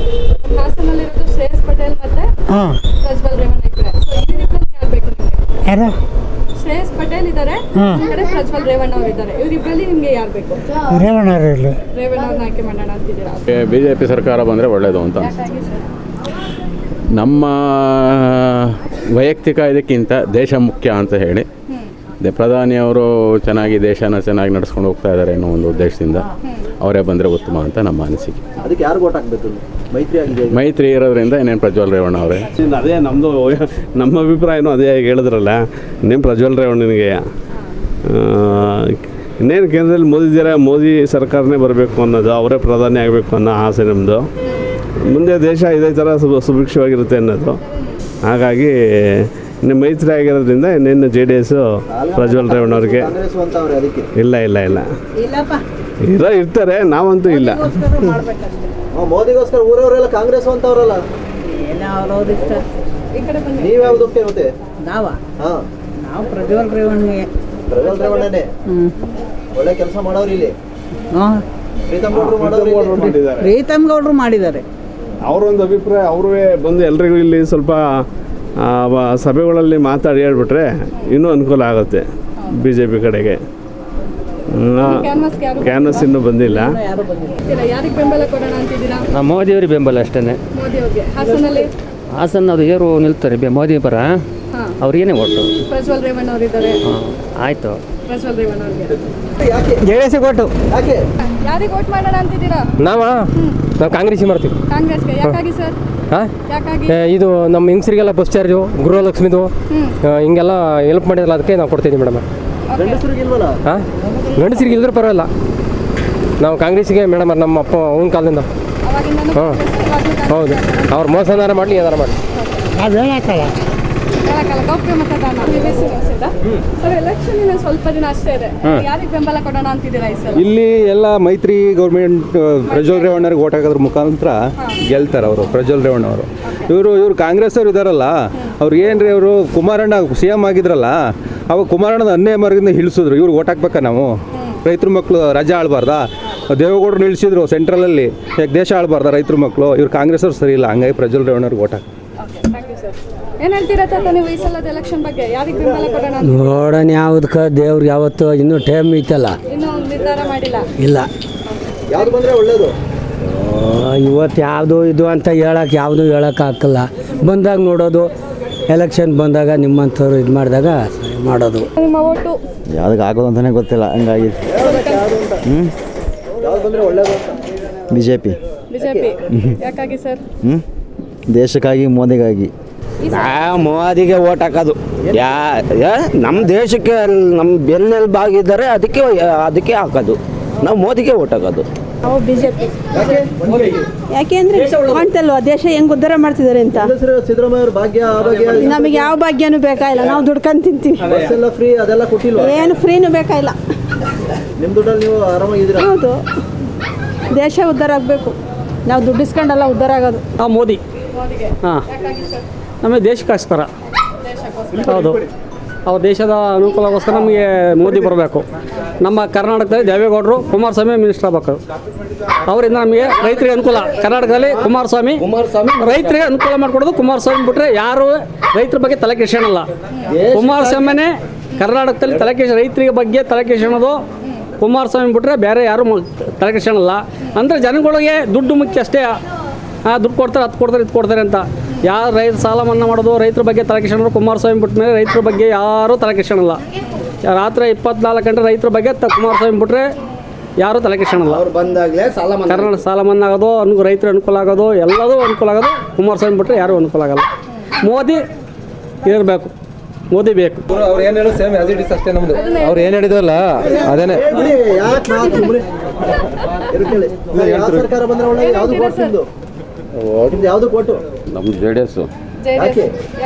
ಹಾಂ. ರೇವಣ್ಣ ಯಾರು ಬೇಕು ನಿಮಗೆ? ಯಾರು? ಶ್ರೇಯಸ್ ಪಟೇಲ್ ಇದ್ದಾರೆ ಪ್ರಜ್ವಲ್ ರೇವಣ್ಣ ಅವರು ಇದ್ದಾರೆ. ಇವರಿಬ್ಬರಲ್ಲಿ ನಿಮ್ಗೆ ಯಾರು ಬೇಕು? ರೇವಣ್ಣರು ಇರಲಿ. ರೇವಣ್ಣ ಅವ್ರನ್ನ ಆಯ್ಕೆ ಮಾಡೋಣ ಅಂತಿದ್ದೀರಾ? ಬಿ ಜೆ ಪಿ ಸರ್ಕಾರ ಬಂದರೆ ಒಳ್ಳೆಯದು ಅಂತ. ನಮ್ಮ ವೈಯಕ್ತಿಕ ಇದಕ್ಕಿಂತ ದೇಶ ಮುಖ್ಯ ಅಂತ ಹೇಳಿ ದೆ- ಪ್ರಧಾನಿಯವರು ಚೆನ್ನಾಗಿ ದೇಶನ ಚೆನ್ನಾಗಿ ನಡೆಸ್ಕೊಂಡು ಹೋಗ್ತಾ ಇದ್ದಾರೆ ಅನ್ನೋ ಒಂದು ಉದ್ದೇಶದಿಂದ ಅವರೇ ಬಂದರೆ ಉತ್ತಮ ಅಂತ ನಮ್ಮ ಅನಿಸಿಕೆ. ಅದಕ್ಕೆ ಯಾರು ಓಟ್ ಹಾಕ್ಬೇಕು? ಮೈತ್ರಿ ಆಗಿದೆ ಮೈತ್ರಿ ಇರೋದ್ರಿಂದ ಇನ್ನೇನು ಪ್ರಜ್ವಲ್ ರೇವಣ್ಣ ಅವರೇ? ಅದೇ ನಮ್ಮದು ನಮ್ಮ ಅಭಿಪ್ರಾಯನೂ ಅದೇ ಹೇಳಿದ್ರಲ್ಲ ಇನ್ನೇನು ಪ್ರಜ್ವಲ್ ರೇವಣ್ಣನಿಗೆ ಇನ್ನೇನು ಕೇಂದ್ರದಲ್ಲಿ ಮೋದಿದಿರ ಮೋದಿ ಸರ್ಕಾರನೇ ಬರಬೇಕು ಅನ್ನೋದು ಅವರೇ ಪ್ರಧಾನಿ ಆಗಬೇಕು ಅನ್ನೋ ಆಸೆ ನಮ್ಮದು ಮುಂದೆ ದೇಶ ಇದೇ ಥರ ಸುಭಿಕ್ಷವಾಗಿರುತ್ತೆ ಅನ್ನೋದು. ಹಾಗಾಗಿ ಇನ್ನು ಮೈತ್ರಿ ಆಗಿರೋದ್ರಿಂದ ಇನ್ನೇನು J D S Prajwal Revanna ಅವ್ರಿಗೆ ಅಂತ ಇಲ್ಲ ಇಲ್ಲ. ಇಲ್ಲ ಇರೋ ಇರ್ತಾರೆ ನಾವಂತೂ ಇಲ್ಲ. ಮೋದಿಗೋಸ್ಕರ ಊರವರೆಲ್ಲ ಕಾಂಗ್ರೆಸ್ ಅಂತವ್ರಲ್ಲ ನೀವು ಯಾವ್ದಕ್ಕೆ ಮತ್ತೆ ನಾವ? ಹಾ. ನಾವು ಪ್ರಜ್ವಲ್ ರೇವಣ್ಣಿಗೆ ಪ್ರಜ್ವಲ್ ರೇವಣ್ಣನೇ ಒಳ್ಳೆ ಕೆಲಸ ಮಾಡೋರು ಇಲ್ಲಿ. ಹಾಂ. ಪ್ರೀತಮ್ ಗೌಡ್ರು ಮಾಡಿದ್ದಾರೆ. ಅವರೊಂದು ಅಭಿಪ್ರಾಯ ಅವರೇ ಬಂದು ಎಲ್ರಿಗೂ ಇಲ್ಲಿ ಸ್ವಲ್ಪ ಸಭೆಗಳಲ್ಲಿ ಮಾತಾಡಿ ಹೇಳ್ಬಿಟ್ರೆ ಇನ್ನೂ ಅನುಕೂಲ ಆಗುತ್ತೆ ಬಿ ಜೆ ಪಿ ಕಡೆಗೆ ಕ್ಯಾನ್ವಸ್ ಇನ್ನೂ ಬಂದಿಲ್ಲ. ಮೋದಿಯವ್ರಿಗೆ ಬೆಂಬಲ ಅಷ್ಟೇ ಮೋದಿ ಅವ್ರಿಗೆ ಹಾಸನಲ್ಲಿ? ಹಾಸನ ಅದು ಏರು ನಿಲ್ತಾರೆ ಮೋದಿ ಪರ. ಅವ್ರಿಗೇನೆ ಒಟ್ಟು ಪ್ರಜ್ವಲ್ ರೇವಣ್ಣ ಅವರಿದ್ದಾರೆ. ಆಯಿತು. ಪ್ರಜ್ವಲ್ ರೇವಣ್ಣ ಅವ್ರಿಗೆ. ಜೆ ಡಿ ಎಸ್ ಕೊಟ್ಟು ಯಾಕೆ? ಯಾರಿಗೆ ವೋಟ್ ಮಾಡೋಣ ಅಂತಿದ್ದೀರಾ? ನಾವಾ? ನಾವು ಕಾಂಗ್ರೆಸ್ ಮಾಡ್ತೀವಿ. ಕಾಂಗ್ರೆಸ್ಗೆ? ಯಾಕಾಗಿ ಸರ್? ಇದು ನಮ್ಮ ಹೆಂಗಸರಿಗೆಲ್ಲ ಬಸ್ ಚಾರ್ಜು ಗೃಹಲಕ್ಷ್ಮಿದು ಹಿಂಗೆಲ್ಲ ಹೆಲ್ಪ್ ಮಾಡಿದ್ರಲ್ಲ ಅದಕ್ಕೆ ನಾವು ಕೊಡ್ತಿದ್ದೀವಿ ಮೇಡಮ್ ಹಾಂ? ಗಂಡಸರಿಗೆ ಇಲ್ದ್ರೆ ಪರವಾಗಿಲ್ಲ. ನಾವು ಕಾಂಗ್ರೆಸ್ಗೆ ಮೇಡಮ್ ನಮ್ಮ ಅಪ್ಪ ಅವನ ಕಾಲದಿಂದ. ಹಾಂ. ಹೌದು. ಅವ್ರು ಮೋಸನಾರ ಮಾಡಲಿ ಏನಾರ ಮಾಡಲಿ. ನಾವು ಹೇಳಕ್ಕಲ್ಲ ಗೌಪ್ಯ ಮತದಾನ ಸರ್ ಎಲೆಕ್ಷನ್ ಇನ್ನು ಸ್ವಲ್ಪ ದಿನ ಅಷ್ಟೇ ಇದೆ. ಯಾರಿಗೆ ಬೆಂಬಲ ಕೊಡೋಣ ಅಂತಿದ್ದೀರಾ ಈ ಸಲ? ಇಲ್ಲಿ ಎಲ್ಲ ಮೈತ್ರಿ ಗೌರ್ಮೆಂಟ್ ಪ್ರಜ್ವಲ್ ರೇವಣ್ಣರಿಗೆ ಓಟ್ ಹಾಕೋದ್ರ ಮುಖಾಂತರ ಗೆಲ್ತಾರೆ ಅವರು ಪ್ರಜ್ವಲ್ ರೇವಣ್ಣ ಅವರು. ಇವರು ಇವರು ಕಾಂಗ್ರೆಸ್ ಅವ್ರು ಇದಾರಲ್ಲ ಅವ್ರು ಏನ್ರಿ ಅವರು ಕುಮಾರಣ್ಣ ಸಿ ಎಂ ಆಗಿದ್ರಲ್ಲ ಅವಾಗ ಕುಮಾರಣ್ಣನ ಅನ್ಯಾಯ ಮಾರ್ಗದಿಂದ ಇಳಿಸಿದ್ರು ಇವ್ರು ಓಟ್ ಹಾಕ್ಬೇಕಾ ನಾವು? ರೈತರ ಮಕ್ಕಳು ರಜೆ ಆಳ್ಬಾರ್ದಾ? ದೇವೇಗೌಡರು ನಿಲ್ಲಿಸಿದ್ರು ಸೆಂಟ್ರಲಲ್ಲಿ ಯಾಕೆ ದೇಶ ಆಳ್ಬಾರ್ದ ರೈತರ ಮಕ್ಕಳು ಇವ್ರು ಕಾಂಗ್ರೆಸ್ ಅವ್ರು ಸರಿ ಇಲ್ಲ ಹಂಗಾಗಿ ಪ್ರಜ್ವಲ್ ರೇವಣ್ಣವ್ರಿಗೆ ಓಟ್ ಹಾಕಿ ಏನು ಹೇಳ್ತೀರಾ ತಾತ ನೀವು ಈ ಸಲದ ಎಲೆಕ್ಷನ್ ಬಗ್ಗೆ? ಯಾರಿಗೆ ಬೆಂಬಲ ಕೊಡೋಣ ಅಂತ? ನೋಡೋಣ ಯಾವುದಕ್ಕೆ ದೇವ್ರಿಗೆ ಯಾವತ್ತು ಇನ್ನೂ ಟೈಮ್ ಐತಲ್ಲ. ಇನ್ನೂ ನಿರ್ಧಾರ ಮಾಡಿಲ್ಲ? ಇಲ್ಲ. ಯಾವ್ದು ಬಂದ್ರೆ ಒಳ್ಳೇದು? ಇವತ್ತು ಯಾವುದು ಇದು ಅಂತ ಹೇಳಕ್ಕೆ ಯಾವುದು ಹೇಳೋಕ್ಕಾಗಲ್ಲ ಹಾಕಲ್ಲ. ಬಂದಾಗ ನೋಡೋದು ಎಲೆಕ್ಷನ್ ಬಂದಾಗ ನಿಮ್ಮಂಥವ್ರು ಇದು ಮಾಡಿದಾಗ ಮಾಡೋದು. ನಿಮ್ಮ ಓಟು? ಯಾವುದಕ್ಕೆ ಆಗೋದು ಅಂತಲೇ ಗೊತ್ತಿಲ್ಲ ಹಂಗಾಗಿ. ಹ್ಞೂ ಯಾವ್ದು ಬಂದ್ರೆ ಒಳ್ಳೇದು ಅಂತ? B J P BJP. ಯಾಕಾಗಿ ಸರ್? ಹ್ಞೂ ದೇಶಕ್ಕಾಗಿ ಮೋದಿಗಾಗಿ. ಮೋದಿಗೆ ಓಟ್ ಹಾಕೋದು. ಯಾ ನಮ್ಮ ದೇಶಕ್ಕೆ ನಮ್ಮ ಬೆನ್ನೆಲುಬಾಗಿದ್ದಾರೆ ಅದಕ್ಕೆ ಅದಕ್ಕೆ ಹಾಕೋದು. ನಾವು ಮೋದಿಗೆ ಓಟ್ ಹಾಕೋದು. ನಾವು ಬಿಜೆಪಿ. ಯಾಕೆಂದ್ರೆ ಕಾಣ್ತಲ್ವಾ? ದೇಶ ಹೆಂಗ್ ಉದ್ಧಾರ ಮಾಡ್ತಿದ್ದಾರೆ ಅಂತ. ನಮಗೆ ಯಾವ ಭಾಗ್ಯನೂ ಬೇಕಾಗಿಲ್ಲ ನಾವು ದುಡ್ಕೊಂಡು ತಿಂತೀವಿ. ಎಲ್ಲ ಫ್ರೀ ಅದೆಲ್ಲ ಕೊಟ್ಟಿಲ್ವಾ? ಏನು ಫ್ರೀನು ಬೇಕಾಗಿಲ್ಲ ಹೌದು. ದೇಶ ಉದ್ಧಾರ ಆಗಬೇಕು. ನಾವು ದುಡ್ಡು ಇಸ್ಕೊಂಡೆಲ್ಲ ಉದ್ಧಾರ ಆಗೋದು. ನಾವು ಮೋದಿ. ಮೋದಿಗೆ ಹಾಂ. ನಮಗೆ ದೇಶಕ್ಕೋಸ್ಕರ. ಹೌದು. ಅವ್ರ ದೇಶದ ಅನುಕೂಲಕ್ಕೋಸ್ಕರ ನಮಗೆ ಮೋದಿ ಬರಬೇಕು. ನಮ್ಮ ಕರ್ನಾಟಕದಲ್ಲಿ ದೇವೇಗೌಡರು, ಕುಮಾರಸ್ವಾಮಿ ಮಿನಿಸ್ಟರ್ ಆಗಬೇಕು. ಅವರಿಂದ ನಮಗೆ ರೈತರಿಗೆ ಅನುಕೂಲ. ಕರ್ನಾಟಕದಲ್ಲಿ ಕುಮಾರಸ್ವಾಮಿ ಕುಮಾರಸ್ವಾಮಿ ರೈತರಿಗೆ ಅನುಕೂಲ ಮಾಡಿಕೊಡೋದು ಕುಮಾರಸ್ವಾಮಿ ಬಿಟ್ಟರೆ ಯಾರು ರೈತರ ಬಗ್ಗೆ ತಲೆ ಕೆಡಿಸ್ಕೊಳಲ್ಲ ಕುಮಾರಸ್ವಾಮಿನೇ ಕರ್ನಾಟಕದಲ್ಲಿ ತಲೆ ರೈತರಿಗೆ ಬಗ್ಗೆ ತಲೆ ಕುಮಾರಸ್ವಾಮಿ ಬಿಟ್ಟರೆ ಬೇರೆ ಯಾರು ತಲೆ ಕೆಡಿಸ್ಕೊಳಲ್ಲ ಅಂದರೆ ಜನಗಳಿಗೆ ದುಡ್ಡು ಮುಖ್ಯ ಅಷ್ಟೇ. ದುಡ್ಡು ಕೊಡ್ತಾರೆ, ಅದು ಕೊಡ್ತಾರೆ, ಇದು ಕೊಡ್ತಾರೆ ಅಂತ. ಯಾರು ರೈತ ಸಾಲ ಮನ್ನಾ ಮಾಡೋದು ರೈತರ ಬಗ್ಗೆ ತಲೆ ಕೆಡಿಸ್ಕೊಂಡ್ರು ಕುಮಾರಸ್ವಾಮಿ ಬಿಟ್ಟ ಮೇಲೆ ರೈತರ ಬಗ್ಗೆ ಯಾರೂ ತಲೆ ಕೆಡಿಸ್ಕೊಳಲ್ಲ ರಾತ್ರಿ ಇಪ್ಪತ್ನಾಲ್ಕು ಗಂಟೆ ರೈತರ ಬಗ್ಗೆ ತ ಕುಮಾರಸ್ವಾಮಿ ಬಿಟ್ಟರೆ ಯಾರೂ ತಲೆ ಕೆಡಿಸ್ಕೊಳಲ್ಲ ಅವ್ರು ಬಂದಾಗ್ಲೇ ಸಾಲ ಮನ್ನಾ ಕರ್ನಾಟಕ ಸಾಲ ಮನ್ನಾ ಆಗೋದು ಅನು ರೈತರು ಅನುಕೂಲ ಆಗೋದು ಎಲ್ಲದೂ ಅನುಕೂಲ ಆಗೋದು ಕುಮಾರಸ್ವಾಮಿ ಬಿಟ್ಟರೆ ಯಾರೂ ಅನುಕೂಲ ಆಗಲ್ಲ. ಮೋದಿ ಇರಬೇಕು. ಮೋದಿ ಬೇಕು. ಅವ್ರು ಏನು ಹೇಳೋದು ಸೇಮ್ ಆಸ್ ಇಟ್ ಇಸ್ ಅಷ್ಟೇ ನಮ್ಮದು ಅವ್ರು ಏನು ಹೇಳಿದ್ರಲ್ಲ? ಅದೇನೆ. ಯಾವುದು ಸರ್ಕಾರ ಬಂದ್ರೆ ಯಾವ್ದು ಕೊಟ್ಟು ನಮ್ದು ಜೆ ಡಿ ಎಸ್ಸು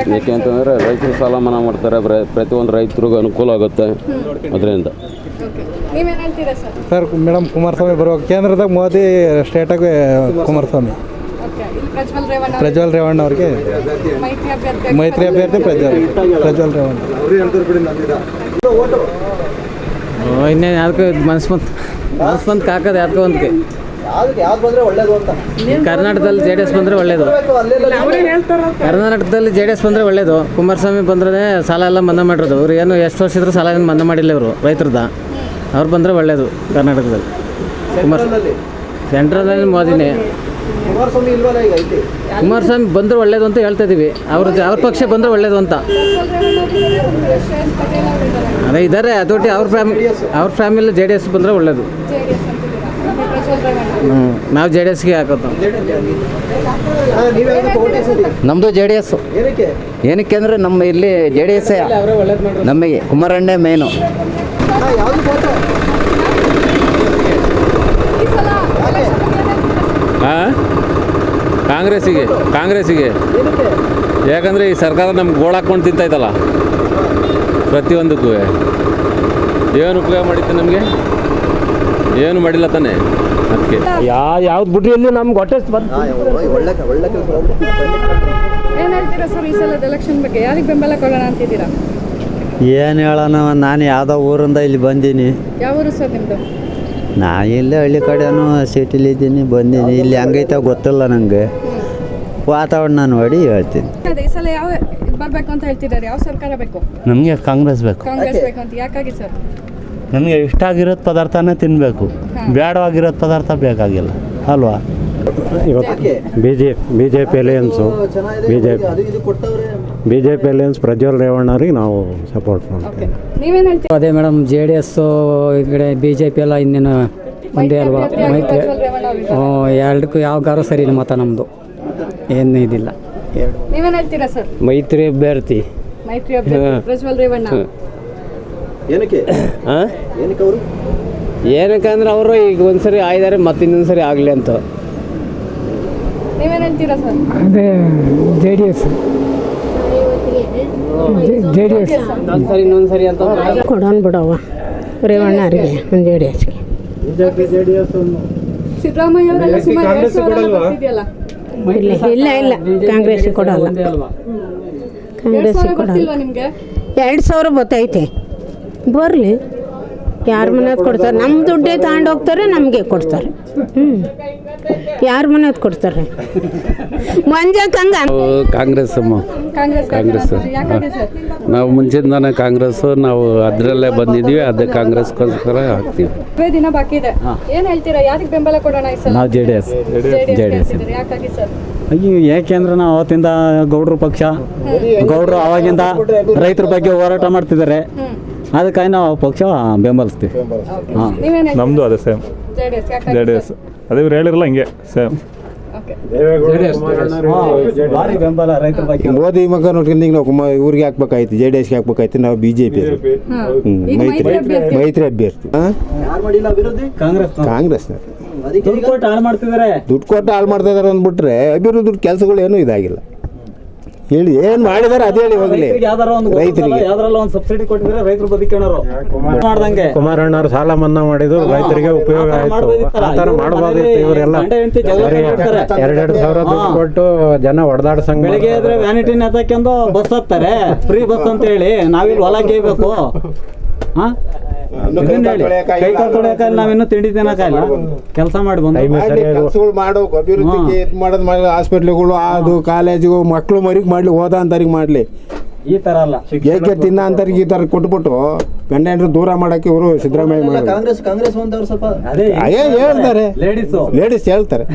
ಯಾಕೆ? ಅಂತಂದರೆ ರೈತರು ಸಾಲ ಮನ್ನಾ ಮಾಡ್ತಾರೆ ಪ್ರ- ಪ್ರತಿಯೊಂದು ರೈತರಿಗೂ ಅನುಕೂಲ ಆಗುತ್ತೆ ಅದರಿಂದ. ಸರ್? ಸರ್ ಮೇಡಮ್ ಕುಮಾರಸ್ವಾಮಿ ಬರುವ ಕೇಂದ್ರದಾಗ ಮೋದಿ ಸ್ಟೇಟಾಗೆ ಕುಮಾರಸ್ವಾಮಿ. ಪ್ರಜ್ವಲ್ ರೇವಣ್ಣ ಅವರು. ರೇವಣ್ಣ ಅವ್ರಿಗೆ. ಮೈತ್ರಿ ಅಭ್ಯರ್ಥಿ ಮೈತ್ರಿ ಅಭ್ಯರ್ಥಿ ಪ್ರಜ್ವಲ್. ಪ್ರಜ್ವಲ್ ರೇವಣ್ಣ. ಇನ್ನೇನು ಯಾಕೆ ಮನಸ್ಮಂತ್ ಮನಸ್ಮಂತ್ ಮನ್ಸು ಕಾಕದ ಯಾವ್ದಕ್ಕೋ ಒಂದಕ್ಕೆ ಯಾವ್ದಕ್ಕೆ ಯಾವ್ದು ಬಂದ್ರೆ ಒಳ್ಳೇದು ಅಂತ. ಕರ್ನಾಟಕದಲ್ಲಿ ಜೆ ಡಿ ಎಸ್ ಬಂದರೆ ಒಳ್ಳೇದು. ಕರ್ನಾಟಕದಲ್ಲಿ ಜೆ ಡಿ ಎಸ್ ಬಂದರೆ ಒಳ್ಳೇದು. ಕುಮಾರಸ್ವಾಮಿ ಬಂದ್ರೆ ಸಾಲ ಎಲ್ಲ ಮನ್ನಾ ಮಾಡಿರೋದು. ಅವ್ರು ಏನು ಎಷ್ಟು ವರ್ಷ ಇದ್ರೂ ಸಾಲ ಏನು ಮನ್ನಾ ಮಾಡಿಲ್ಲ ಇವರು ರೈತರದ ಅವ್ರು ಬಂದರೆ ಒಳ್ಳೇದು ಕರ್ನಾಟಕದಲ್ಲಿ. ಕುಮಾರ್ ಸೆಂಟ್ರಲ್ನಲ್ಲಿ? ಮೋದಿನೇ. ಕುಮಾರಸ್ವಾಮಿ ಇಲ್ವಲ್ಲ ಈಗ ಕುಮಾರಸ್ವಾಮಿ ಬಂದರೆ ಒಳ್ಳೇದು ಅಂತ ಹೇಳ್ತಾ ಇದೀವಿ. ಅವ್ರ ಅವ್ರ ಪಕ್ಷ ಬಂದರೆ ಒಳ್ಳೇದು ಅಂತ. ಅದೇ ಇದ್ದಾರೆ ಅದೊಟ್ಟಿ ಅವ್ರ ಫ್ಯಾಮಿಲಿ ಅವ್ರ ಫ್ಯಾಮಿಲಿ ಜೆ ಡಿ ಎಸ್ ಬಂದರೆ ಒಳ್ಳೇದು. ಹ್ಞೂ ನಾವು ಜೆ ಡಿ ಎಸ್ಗೆ ಹಾಕೋದು? ನಮ್ಮದು ಜೆ ಡಿ ಎಸ್ ಏನಕ್ಕೆ? ಏನಕ್ಕೆ ಅಂದರೆ ನಮ್ಮ ಇಲ್ಲಿ ಜೆ ಡಿ ಎಸ್ ನಮಗೆ ಕುಮಾರಣ್ಣೆ ಮೇನು ಹಾಂ? ಕಾಂಗ್ರೆಸ್ಸಿಗೆ ಕಾಂಗ್ರೆಸ್ಸಿಗೆ. ಯಾಕಂದರೆ ಈ ಸರ್ಕಾರ ನಮ್ಗೆ ಗೋಳು ಹಾಕ್ಕೊಂಡು ತಿಂತೈತಲ್ಲ. ಪ್ರತಿಯೊಂದಕ್ಕೂ. ಏನು ಉಪಯೋಗ ಮಾಡಿತ್ತು ನಮಗೆ? ಏನು ಮಾಡಿಲ್ಲ ತಾನೆ? ಅದಕ್ಕೆ. ಯಾ ಯಾವ್ದು ಬಿಡ್ರಿ ಇಲ್ಲಿ ನಮ್ಗೆ ಹೊಟ್ಟೆ ಬಂದು ಒಳ್ಳೆ ಒಳ್ಳೆ ಕೆಲಸ ಏನ್ ಹೇಳ್ತೀರಾ ಸರ್ ಈ ಸಲದ ಎಲೆಕ್ಷನ್ ಬಗ್ಗೆ? ಯಾರಿಗೆ ಬೆಂಬಲ ಕೊಡೋಣ ಅಂತಿದ್ದೀರಾ? ಏನು ಹೇಳೋಣ ನಾನು ಯಾವ್ದೋ ಊರಿಂದ ಇಲ್ಲಿ ಬಂದೀನಿ. ಯಾವ ಊರು ಸರ್ ನಿಮ್ದು? ನಾ ಇಲ್ಲೇ ಹಳ್ಳಿ ಕಡೆನೂ ಸಿಟಿಲಿ ಇದ್ದೀನಿ ಬಂದೀನಿ. ಇಲ್ಲಿ ಹಂಗೈತ ಗೊತ್ತಿಲ್ಲ ನನಗೆ ವಾತಾವರಣ ನೋಡಿ ಹೇಳ್ತೀನಿ. ಅದೇ ಈ ಸಲ ಯಾವ ಮಾಡ್ಬೇಕು ಅಂತ ಹೇಳ್ತಿದ್ದಾರೆ? ಯಾವ ಸರ್ಕಾರ ಬೇಕು? ನಮಗೆ ಕಾಂಗ್ರೆಸ್ ಬೇಕು. ಕಾಂಗ್ರೆಸ್ ಬೇಕು ಅಂತ. ಯಾಕಾಗಿ ಸರ್? ನಮಗೆ ಇಷ್ಟ ಆಗಿರೋದು ಪದಾರ್ಥನೇ ತಿನ್ನಬೇಕು ಬೇಡವಾಗಿರೋದು ಪದಾರ್ಥ ಬೇಕಾಗಿಲ್ಲ. ಅಲ್ವಾ? ಇವತ್ತು B J B J P alliance B J P ಇದು ಕೊಟ್ಟವ್ರೆ. B J P alliance Prajwal ರೇವಣ್ಣವ್ರಿಗೆ ನಾವು ಸಪೋರ್ಟ್ ಮಾಡ್ತೀವಿ. ನೀವೇನ್ ಹೇಳ್ತೀರಾ? ಅದೇ ಮೇಡಮ್ ಜೆ ಡಿ ಎಸ್ಸು ಈ ಕಡೆ ಬಿ ಜೆ ಪಿ ಎಲ್ಲ ಇನ್ನೇನು ಒಂದೇ ಅಲ್ವಾ? ಮೈತ್ರಿ ಎರಡಕ್ಕೂ ಯಾವ ಗಾರು ಸರಿ ಮತ ನಮ್ಮದು ಏನು ಇದಿಲ್ಲ. ನೀವೇನ್ ಹೇಳ್ತೀರಾ ಸರ್? ಮೈತ್ರಿ ಅಭ್ಯರ್ಥಿ. ಮೈತ್ರಿ ಅಭ್ಯರ್ಥಿ ಪ್ರಜ್ವಲ್ ರೇವಣ್ಣ. ಏನಕ್ಕೆ? ಏನಕ್ಕೆ ಅವರು? ಏನಕ್ಕಂದ್ರೆ ಅವರು ಈಗ ಒಂದ್ಸರಿ ಆಯ್ದಾರೆ ಮತ್ತೆ ಇನ್ನೊಂದ್ಸರಿ ಆಗಲಿ ಅಂತ. ಸರ್? ಅದೇ J D S. J D S. ಒಂದ್ಸರಿ ಇನ್ನೊಂದ್ಸರಿ ಅಂತ ಕೊಡೋಣ ಬಿಡವ್ವ. ಒಂದು ಜೆ ಡಿ ಎಸ್ಗೆ. ಸಿದ್ದರಾಮಯ್ಯ ಅವರೆಲ್ಲ ಸುಮಾರು ಎರಡ್ ಸಾವಿರ ಎಲ್ಲ ಇಲ್ಲ ಇಲ್ಲ ಇಲ್ಲ. ಕಾಂಗ್ರೆಸ್ ಕೊಡಲ್ಲ. ಎರಡ್ ಕಾಂಗ್ರೆಸ್ ಕೊಡಲ್ಲ. ಗೊತ್ತಿಲ್ವಾ ನಿಮ್ಗೆ? ಎರಡು ಸಾವಿರ ಬತ್ತೈತೆ. ಬರಲಿ. ಯಾರ ಮನೆ ಕೊಡ್ತಾರೆ? ನಮ್ಮ ದುಡ್ಡೇ ತಗೊಂಡು ಹೋಗ್ತಾರೆ ನಮಗೆ ಕೊಡ್ತಾರೆ. ಹ್ಞೂ ಯಾರ ಮನೆಯದು ಕೊಡ್ತಾರೆ? ಮಂಜಕ್ಕಂಗ ಕಾಂಗ್ರೆಸ್ ಕಾಂಗ್ರೆಸ್ ಕಾಂಗ್ರೆಸ್. ಸರ್ ನಾವು ಮುಂಚಿಂದಾನೆ ಕಾಂಗ್ರೆಸ್ ನಾವು ಅದರಲ್ಲೇ ಬಂದಿದ್ದೀವಿ ಅದೇ ಕಾಂಗ್ರೆಸ್ಗೋಸ್ಕರ ಹಾಕ್ತೀವಿ. ಇವೇ ದಿನ ಬಾಕಿ ಇದೆ. ಏನು ಹೇಳ್ತೀರಾ? ಯಾರಿಗೆ ಬೆಂಬಲ ಕೊಡೋಣ ನಾವು J D S J D S ಯಾಕಾಗಿ ಸರ್? ಅಯ್ಯೋ ಯಾಕೆಂದ್ರೆ ನಾವು ಅವತ್ತಿಂದ ಗೌಡ್ರ ಪಕ್ಷ ಗೌಡ್ರು ಅವಾಗಿಂದ ರೈತರ ಬಗ್ಗೆ ಹೋರಾಟ ಮಾಡ್ತಿದ್ದಾರೆ. ಅದಕ್ಕಾಗಿ ನಾವು ಪಕ್ಷ ಬೆಂಬಲಿಸ್ತೀವಿ. ಹಾಂ. ನಮ್ಮದು ಅದೇ ಸೇಮ್ ಜೆ ಡಿ ಎಸ್ ಅದೇ ಇವ್ರು ಹೇಳಿರಲ್ಲ ಹಿಂಗೆ ಸೇಮ್ ಭಾರಿ ಬೆಂಬಲ ರೈತರ ಬಗ್ಗೆ. ಮೋದಿ ಮಗ ನೋಡ್ಕೊಂಡು ಈಗ ನಾವು ಕುಮಾರ್ ಇವ್ರಿಗೆ ಹಾಕ್ಬೇಕಾಯ್ತು ಜೆ ಡಿ ಎಸ್ಗೆ ಹಾಕ್ಬೇಕಾಯ್ತು ನಾವು ಬಿ ಜೆ ಪಿ ಮೈತ್ರಿ ಅಭ್ಯರ್ಥಿ. ಮೈತ್ರಿ ಅಭ್ಯರ್ಥಿ. ಕಾಂಗ್ರೆಸ್ ಕಾಂಗ್ರೆಸ್ ಅದಕ್ಕೆ ದುಡ್ಡು ಕೊಟ್ಟು ಹಾಳು ಮಾಡ್ತಿದ್ದಾರೆ. ದುಡ್ಡು ಕೊಟ್ಟು ಹಾಳು ಮಾಡ್ತಾ ಇದಾರೆ ಅಂದ್ಬಿಟ್ರೆ ಅಭಿವೃದ್ಧಿ ಕೆಲಸಗಳು ಏನೂ ಇದಾಗಿಲ್ಲ. ಹೇಳಿ ಏನ್ ಮಾಡಿದಾರೆ ಅದೇ ಹೇಳಿ ಹೋಗಲಿ. ಯಾವ್ದಾರ ಒಂದು ರೈತರಿಗೆ. ಯಾವ್ದಾರಲ್ಲ ಒಂದು ಸಬ್ಸಿಡಿ ಕೊಟ್ಟಿದ್ರೆ ರೈತರು ಬದುಕೋಣರು ಮಾಡ್ದಂಗೆ? ಕುಮಾರಣ್ಣವ್ರು ಸಾಲ ಮನ್ನಾ ಮಾಡಿದ್ರು ರೈತರಿಗೆ ಉಪಯೋಗ ಆಯ್ತು. ಆತರ ಮಾಡಬಹುದು ಇವರೆಲ್ಲ. ಎರಡೆರಡು ಸಾವಿರ ದುಡ್ಡು ಕೊಟ್ಟು ಜನ ಹೊಡೆದಾಡ್ಸಂಗ ಬೆಳಿಗ್ಗೆ ಆದ್ರೆ ವ್ಯಾನಿಟಿ ನೆತಕ್ಕೆಂದು ಬಸ್ ಹತ್ತಾರೆ. ಫ್ರೀ ಬಸ್ ಅಂತ ಹೇಳಿ ನಾವಿಲ್ಲಿ ಹೊಲ ಗೇಯ್ಬೇಕು ಹಾ? ಕೈ ಕಾಲು ತೊಳೆಯಕ್ಕಾಗಲ್ಲ ನಾವಿನ್ನೂ ತಿಂಡಿ ತಿನ್ನಕ್ಕಾಗಲ್ಲ ಕೆಲಸ ಮಾಡಿ. ಬಂದು. ಕೆಲಸಗಳು ಮಾಡೋ. ಅಭಿವೃದ್ಧಿಗೆ ಇದು ಮಾಡೋದು ಮಾಡಿ ಹಾಸ್ಪಿಟ್ಲ್ಗಳು ಅದು ಕಾಲೇಜಿಗೂ ಮಕ್ಕಳು ಮರಿಗೆ ಮಾಡ್ಲಿ ಓದ ಅಂತರಿಗೆ ಮಾಡ್ಲಿ. ಈ ತರ ಅಲ್ಲ. ಏಕೆ ತಿನ್ನ ಅಂತರಿಗೆ ಈ ತರ ಕೊಟ್ಬಿಟ್ಟು ಗಂಡ ಹೆಂಡ್ರು ದೂರ ಮಾಡಕ್ಕೆ ಇವರು ಸಿದ್ದರಾಮಯ್ಯ ಇಲ್ಲ, ಕಾಂಗ್ರೆಸ್ ಕಾಂಗ್ರೆಸ್ ಅಂತವ್ರು ಸ್ವಲ್ಪ ಅದೇ ಹೇಳ್ತಾರೆ. ಲೇಡೀಸು ಲೇಡೀಸ್ ಹೇಳ್ತಾರೆ.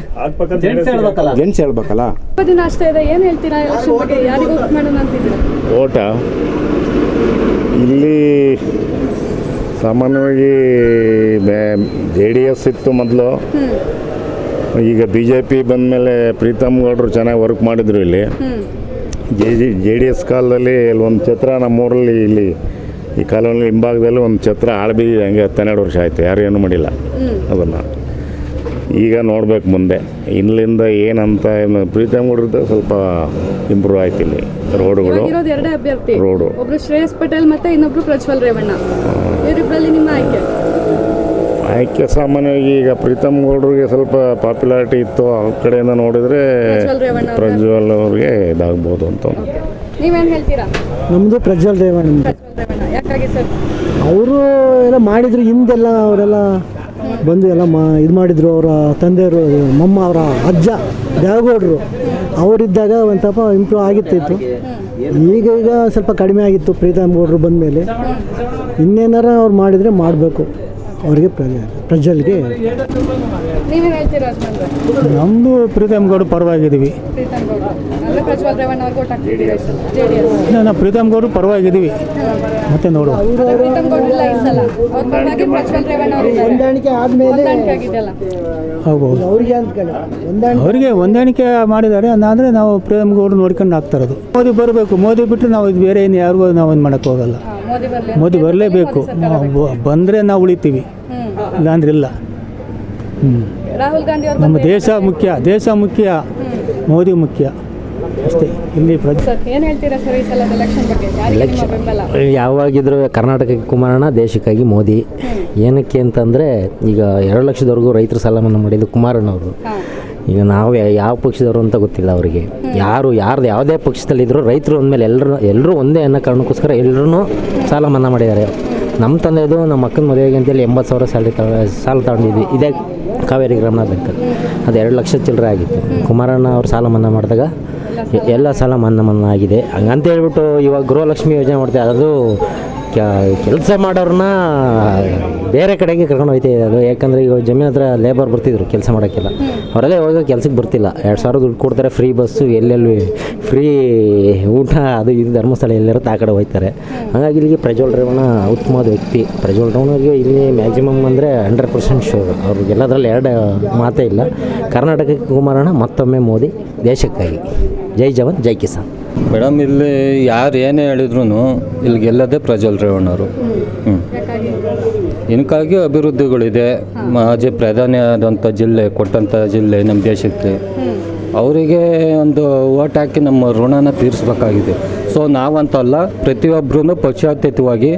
ಜೆಂಟ್ಸ್ ಹೇಳ್ಬೇಕಲ್ಲ. ಜೆಂಟ್ಸ್ ಹೇಳ್ಬೇಕಲ್ಲ. ಸ್ವಲ್ಪ ದಿನ ಅಷ್ಟೇ ಇದೆ. ಏನ್ ಹೇಳ್ತೀರಾ ಎಲೆಕ್ಷನ್ ಬಗ್ಗೆ? ಯಾರಿಗೂ ವೋಟ್ ಮಾಡೋಣ ಅಂತಿದ್ದೀರಾ? ಓಟ. ಇಲ್ಲಿ ಸಾಮಾನ್ಯವಾಗಿ ಜೆ ಡಿ ಎಸ್ ಇತ್ತು ಮೊದಲು. ಈಗ ಬಿ ಜೆ ಪಿ ಬಂದಮೇಲೆ ಪ್ರೀತಮ್ ಗೌಡರು ಚೆನ್ನಾಗಿ ವರ್ಕ್ ಮಾಡಿದ್ರು ಇಲ್ಲಿ. J G J D S ಕಾಲದಲ್ಲಿ ಇಲ್ಲಿ ಒಂದು ಛತ್ರ ನಮ್ಮೂರಲ್ಲಿ ಇಲ್ಲಿ ಈ ಕಾಲೋನಿ ಹಿಂಭಾಗದಲ್ಲಿ ಒಂದು ಛತ್ರ ಹಾಳ್ಬಿದ್ದಿದೆ ಹಂಗೆ ಹತ್ತೆರಡು ವರ್ಷ ಆಯಿತು. ಯಾರು ಏನು ಮಾಡಿಲ್ಲ ಅದನ್ನು. ಈಗ ನೋಡ್ಬೇಕು ಮುಂದೆ. ಇಲ್ಲಿಂದ ಏನಂತ ಏನು ಪ್ರೀತಮ್ ಗೌಡ್ರದ್ದು ಸ್ವಲ್ಪ ಇಂಪ್ರೂವ್ ಆಯ್ತು ಇಲ್ಲಿ. ರೋಡುಗಳು. ಎರಡೇ ಅಭ್ಯರ್ಥಿ. ರೋಡು. ಶ್ರೇಯಸ್ ಪಟೇಲ್ ಮತ್ತೆ ಇನ್ನೊಬ್ರು ಪ್ರಜ್ವಲ್ ರೇವಣ್ಣ. ಇವರಿಬ್ಬರಲ್ಲಿ ನಿಮ್ಮ ಆಯ್ಕೆ? ಆಯ್ಕೆ ಸಾಮಾನ್ಯವಾಗಿ ಈಗ ಪ್ರೀತಮ್ ಗೌಡ್ರಿಗೆ ಸ್ವಲ್ಪ ಪಾಪ್ಯುಲಾರಿಟಿ ಇತ್ತು ಆ ಕಡೆಯಿಂದ ನೋಡಿದರೆ ಪ್ರಜ್ವಲ್ ರೇವಣ್ಣ ಅವ್ರ ಪ್ರಜ್ವಲ್ ಅವ್ರಿಗೆ ಇದಾಗ್ಬೋದು ಅಂತ. ನೀವೇನ್ ಹೇಳ್ತೀರಾ? ನಮ್ಮದು ಪ್ರಜ್ವಲ್ ರೇವಣ್ಣ ಪ್ರಜ್ವಲ್ ರೇವಣ್ಣ ಯಾಕಾಗಿ ಸರ್? ಅವರು ಎಲ್ಲ ಮಾಡಿದ್ರು ಹಿಂದೆಲ್ಲ ಅವರೆಲ್ಲ ಬಂದು ಎಲ್ಲ ಮಾ ಇದು ಮಾಡಿದ್ರು ಅವರ ತಂದೆಯವರು ಮಮ್ಮ ಅವರ ಅಜ್ಜ ದೇವಗೌಡರು ಅವರಿದ್ದಾಗ ಒಂದು ಸ್ವಲ್ಪ ಇಂಪ್ರೂವ್ ಆಗಿತ್ತಿತ್ತು ಈಗ ಈಗ ಸ್ವಲ್ಪ ಕಡಿಮೆ ಆಗಿತ್ತು ಪ್ರೀತಮ್ ಗೌಡರು ಬಂದ ಮೇಲೆ ಇನ್ನೇನಾರ ಅವ್ರು ಮಾಡಿದರೆ ಮಾಡಬೇಕು. ಅವ್ರಿಗೆ ಪ್ರಜಲ್ಗೆ ನೀವೇನು ಹಸ್ಬೆಂಡ್ ನಮ್ಮದು ಪ್ರೀತಮ್ ಗೌಡ ಪರವಾಗಿದ್ದೀವಿ. ಪ್ರೀತಮ್ ಗೌಡ ಅಂದ್ರೆ ಪ್ರಜ್ವಲ್ ರೇವಣ್ಣ ಅವ್ರಿಗೆ ಓಟ್ ಹಾಕ್ತಿದ್ದೀರಾ ಈ ಸಲ ಜೆ ಡಿ ಎಸ್ ನಾವು ಪ್ರೀತಮ್ ಗೌಡ್ರು ಪರವಾಗಿದ್ದೀವಿ. ಮತ್ತೆ ನೋಡು ಪ್ರೀತಮ್ ಗೌಡ ಇಲ್ಲ ಈ ಸಲ. ಅವ್ರ ಪರವಾಗಿ ಪ್ರಜ್ವಲ್ ರೇವಣ್ಣ ಅವರು ಇದ್ದಾರೆ. ಹೊಂದಾಣಿಕೆ ಆದ್ಮೇಲೆ ಹೊಂದಾಣಿಕೆ ಆಗಿದೆಯಲ್ಲ. ಆಗ್ಬೋದು ಅವ್ರಿಗೆ ಹೊಂದಾಣಿಕೆ ಅವರಿಗೆ ಹೊಂದಾಣಿಕೆ ಮಾಡಿದ್ದಾರೆ. ಅಂದರೆ ನಾವು ಪ್ರೀತಮ್ ಗೌಡ ನೋಡ್ಕೊಂಡು ಆಗ್ತಾ ಇರೋದು. ಮೋದಿ ಬರಬೇಕು. ಮೋದಿ ಬಿಟ್ಟರೆ ನಾವು ಇದು ಬೇರೆ ಏನು ಯಾರಿಗೂ ನಾವು ಏನು ಮಾಡೋಕ್ಕೆ ಹೋಗಲ್ಲ. ಹಾ, ಮೋದಿ ಬರ್ಲಿ ಮೋದಿ ಬರಲೇಬೇಕು. ಬಂದರೆ ನಾವು ಉಳಿತೀವಿ. ಇಲ್ಲಾಂದ್ರೆ ಇಲ್ಲ. ಹ್ಞೂ ರಾಹುಲ್ ಗಾಂಧಿ ಅವ್ರು ನಮ್ಮ ದೇಶ ಮುಖ್ಯ ದೇಶ ಮುಖ್ಯ ಮೋದಿ ಮುಖ್ಯ. ಅಷ್ಟೇ ಇಲ್ಲಿ ಏನ್ ಹೇಳ್ತೀರಾ ಸರ್ ಈ ಸಲದ ಎಲೆಕ್ಷನ್ ಬಗ್ಗೆ? ಯಾರಿಗೆ ನಿಮ್ಮ ಬೆಂಬಲ? ಯಾವಾಗಿದ್ರು ಕರ್ನಾಟಕಕ್ಕೆ ಕುಮಾರಣ್ಣ ದೇಶಕ್ಕಾಗಿ ಮೋದಿ. ಏನಕ್ಕೆ ಅಂತಂದರೆ ಈಗ ಎರಡು ಲಕ್ಷದವರೆಗೂ ರೈತರು ಸಾಲ ಮನ್ನಾ ಮಾಡಿದ್ದು ಕುಮಾರಣ್ಣವರು. ಈಗ ನಾವು ಯಾವ ಪಕ್ಷದವರು ಅಂತ ಗೊತ್ತಿಲ್ಲ ಅವರಿಗೆ. ಯಾರು ಯಾರ್ದು ಯಾವುದೇ ಪಕ್ಷದಲ್ಲಿದ್ದರೂ ರೈತರು ಅಂದಮೇಲೆ ಎಲ್ಲರೂ ಎಲ್ಲರೂ ಒಂದೇ ಅನ್ನೋ ಕಾರಣಕ್ಕೋಸ್ಕರ ಎಲ್ಲರೂ ಸಾಲ ಮನ್ನಾ ಮಾಡಿದ್ದಾರೆ. ನಮ್ಮ ತಂದೆದು ನಮ್ಮ ಅಕ್ಕನ ಮದುವೆಗೆ ಅಂತೇಳಿ ಎಂಬತ್ತು ಸಾವಿರ ಸ್ಯಾಲ್ರಿ ತ ಸಾಲ ತಗೊಂಡಿದ್ವಿ. ಇದೇ ಕಾವೇರಿ ಗ್ರಾಮ ಬ್ಯಾಂಕಲ್ಲಿ ಅದು ಎರಡು ಲಕ್ಷ ಚಿಲ್ಲರೆ ಆಗಿತ್ತು. ಕುಮಾರಣ್ಣ ಅವ್ರು ಸಾಲ ಮನ್ನಾ ಮಾಡಿದಾಗ ಎಲ್ಲ ಸಾಲ ಮನ್ನಾ ಮನ್ನಾ ಆಗಿದೆ. ಹಂಗಂತ ಹೇಳ್ಬಿಟ್ಟು ಇವಾಗ ಗೃಹಲಕ್ಷ್ಮಿ ಯೋಜನೆ ಮಾಡ್ತಾರೆ ಅದು ಕೆಲಸ ಮಾಡೋರನ್ನ ಬೇರೆ ಕಡೆಗೆ ಕರ್ಕೊಂಡು ಇದೆ ಅದು ಯಾಕಂದರೆ ಈಗ ಜಮೀನ್ ಹತ್ರ ಲೇಬರ್ ಬರ್ತಿದ್ರು ಕೆಲಸ ಮಾಡೋಕ್ಕೆಲ್ಲ. ಅವರೆಲ್ಲ ಇವಾಗ ಕೆಲಸಕ್ಕೆ ಬರ್ತಿಲ್ಲ. ಎರಡು ಸಾವಿರ ದುಡ್ಡು ಕೊಡ್ತಾರೆ ಫ್ರೀ ಬಸ್ಸು ಎಲ್ಲೆಲ್ಲಿ ಫ್ರೀ ಊಟ, ಅದು ಇದು ಧರ್ಮಸ್ಥಳ ಎಲ್ಲಿರುತ್ತೆ, ಆ ಕಡೆ ಹೋಗ್ತಾರೆ. ಹಾಗಾಗಿ ಇಲ್ಲಿಗೆ ಪ್ರಜ್ವಲ್ ರೇವಣ್ಣ ಉತ್ತಮವಾದ ವ್ಯಕ್ತಿ. ಪ್ರಜ್ವಲ್ ರೇವಣ್ಣಗೆ ಇಲ್ಲಿ ಮ್ಯಾಕ್ಸಿಮಮ್ ಅಂದರೆ ಹಂಡ್ರೆಡ್ ಪರ್ಸೆಂಟ್ ಶೋರ್ ಅವ್ರಿಗೆಲ್ಲದ್ರಲ್ಲಿ ಎರಡು ಮಾತೇ ಇಲ್ಲ. ಕರ್ನಾಟಕಕ್ಕೆ ಕುಮಾರಣ್ಣ, ಮತ್ತೊಮ್ಮೆ ಮೋದಿ, ದೇಶಕ್ಕಾಗಿ. ಜೈ ಜವಾನ್, ಜೈ ಕಿಸಾನ್. ಮೇಡಮ್ ಇಲ್ಲಿ ಯಾರು ಏನೇ ಹೇಳಿದ್ರು ಇಲ್ಲಿ ಗೆಲ್ಲದೆ ಪ್ರಜ್ವಲ್ ರೇವಣ್ಣವರು ಹ್ಞೂ ಇನ್ಕಾಗಿ ಅಭಿವೃದ್ಧಿಗಳಿದೆ. ಮಾಜಿ ಪ್ರಧಾನಿ ಆದಂಥ ಜಿಲ್ಲೆ ಕೊಟ್ಟಂಥ ಜಿಲ್ಲೆ ನಮ್ಮ ದೇಶಕ್ಕೆ. ಅವರಿಗೆ ಒಂದು ಓಟ್ ಹಾಕಿ ನಮ್ಮ ಋಣನ ತೀರಿಸ್ಬೇಕಾಗಿದೆ. ಸೊ ನಾವಂತಲ್ಲ ಪ್ರತಿಯೊಬ್ಬರೂ ಪಕ್ಷಾತೀತವಾಗಿ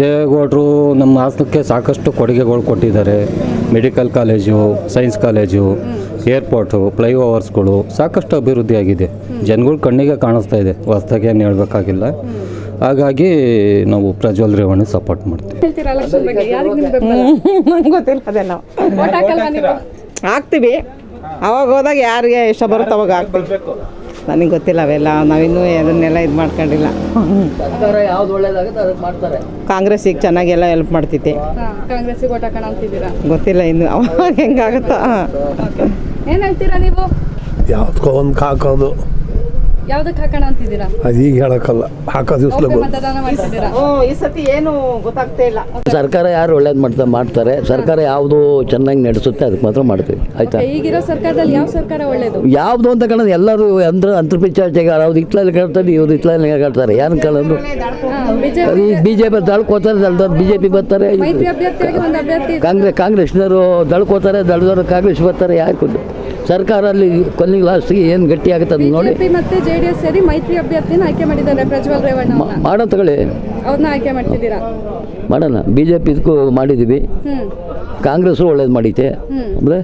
ದೇವೇಗೌಡರು ನಮ್ಮ ಹಾಸನಕ್ಕೆ ಸಾಕಷ್ಟು ಕೊಡುಗೆಗಳು ಕೊಟ್ಟಿದ್ದಾರೆ. Medical college science college. Airport ಫ್ಲೈಓವರ್ಸ್ಗಳು ಸಾಕಷ್ಟು ಅಭಿವೃದ್ಧಿಯಾಗಿದೆ. ಆಗಿದೆ ಜನಗಳ ಕಣ್ಣಿಗೆ ಕಾಣಿಸ್ತಾ ಇದೆ. ಹೊಸದಾಗಿ ಏನು ಹೇಳಬೇಕಾಗಿಲ್ಲ. ಹಾಗಾಗಿ ನಾವು ಪ್ರಜ್ವಲ್ ರೇವಣ್ಣ ಸಪೋರ್ಟ್ ಮಾಡ್ತೀವಿ. ಗೊತ್ತಿಲ್ಲ. ಅದೆಲ್ಲ ಹಾಕ್ತೀವಿ. ಅವಾಗ ಹೋದಾಗ ಯಾರಿಗೆ ಇಷ್ಟ ಬರುತ್ತೆ ಅವಾಗ ಹಾಕ್ತೀವಿ. ನನಗೆ ಗೊತ್ತಿಲ್ಲ ಅವೆಲ್ಲ. ನಾವಿನ್ನೂ ಅದನ್ನೆಲ್ಲ ಇದು ಮಾಡ್ಕೊಂಡಿಲ್ಲ. ಕಾಂಗ್ರೆಸ್ಸಿಗೆ ಚೆನ್ನಾಗೆಲ್ಲ ಹೆಲ್ಪ್ ಮಾಡ್ತೈತಿ ಗೊತ್ತಿಲ್ಲ ಇನ್ನು. ಅವಾಗ ಹೆಂಗಾಗುತ್ತಾ. ಏನ್ ಹೇಳ್ತೀರಾ ನೀವು? ಯಾವ್ದಕ್ಕೋ ಒಂದು ಹಾಕೋದು. ಯಾವ್ದಕ್ಕೆ ಹಾಕೋಣ ಅಂತಿದ್ದೀರಾ? ಅದು ಈಗ ಹೇಳಕ್ಕಲ್ಲ. ಹಾಕೋ ದಿವ್ಸ ಮತದಾನ ಮಾಡ್ತಿದ್ದೀರಾ? ಈ ಸತಿ ಏನು ಗೊತ್ತಾಗ್ತಾ ಇಲ್ಲ. ಸರ್ಕಾರ ಯಾರು ಒಳ್ಳೇದು ಮಾಡ್ತಾ ಮಾಡ್ತಾರೆ ಸರ್ಕಾರ ಯಾವುದು ಚೆನ್ನಾಗಿ ನಡೆಸುತ್ತೆ ಅದಕ್ಕೆ ಮಾತ್ರ ಮಾಡ್ತೀವಿ ಆಯ್ತಾ? ಈಗಿರೋ ಸರ್ಕಾರದಲ್ಲಿ ಯಾವ ಸರ್ಕಾರ ಒಳ್ಳೇದು? ಯಾವುದು ಅಂತ ಕಾಣೋದು ಎಲ್ಲರೂ ಅಂದ್ರೆ ಅಂತರ್ಪಿಚಾರ್ಚೆಗೆ ಅವ್ರು ಇಟ್ಲಲ್ಲಿ ಕೇಳ್ತಾರೆ ಇವ್ರು ಇಟ್ಲಲ್ಲಿ ಕೇಳ್ತಾರೆ ಯಾರು ಕಾಣೋದು ಬಿಜೆಪಿ ಈ ಬಿ ಜೆ ಪಿ ದಳ್ಕೋತಾರೆ ದಳದವ್ರು ಬಿ ಜೆ ಪಿ ಬರ್ತಾರೆ. ಮೈತ್ರಿ ಅಭ್ಯರ್ಥಿಯಾಗಿ ಒಂದು ಅಭ್ಯರ್ಥಿ ಇದೆ. ಕಾಂಗ್ರೆಸ್ ಕಾಂಗ್ರೆಸ್ನವರು ದಳ್ಕೋತಾರೆ ದಳದವರು ಕಾಂಗ್ರೆಸ್ ಬರ್ತಾರೆ ಯಾರು ಸರ್ಕಾರ ಅಲ್ಲಿ ಕೊನೆಗೆ ಲಾಸ್ಟಿಗೆ ಏನು ಗಟ್ಟಿ ಆಗುತ್ತೆ ಅದನ್ನ ನೋಡಿ. ಬಿಜೆಪಿ ಮತ್ತೆ ಜೆಡಿಎಸ್ ಸೇರಿ ಮೈತ್ರಿ ಅಭ್ಯರ್ಥಿನ ಆಯ್ಕೆ ಮಾಡಿದ್ದಾರೆ ಪ್ರಜ್ವಲ್ ರೇವಣ್ಣ ಅವ್ರನ್ನ. ಮಾಡೋ ತಗೊಳ್ಳಿ. ಅವ್ರನ್ನ ಆಯ್ಕೆ ಮಾಡ್ತಿದ್ದೀರಾ? ಮಾಡೋಣ. ಬಿ ಜೆ ಪಿ ಇದಕ್ಕೂ ಮಾಡಿದ್ದೀವಿ. ಹ್ಮ್. ಕಾಂಗ್ರೆಸ್ಸು ಒಳ್ಳೇದು ಮಾಡೈತೆ ಹ್ಮ್. ಅಂದರೆ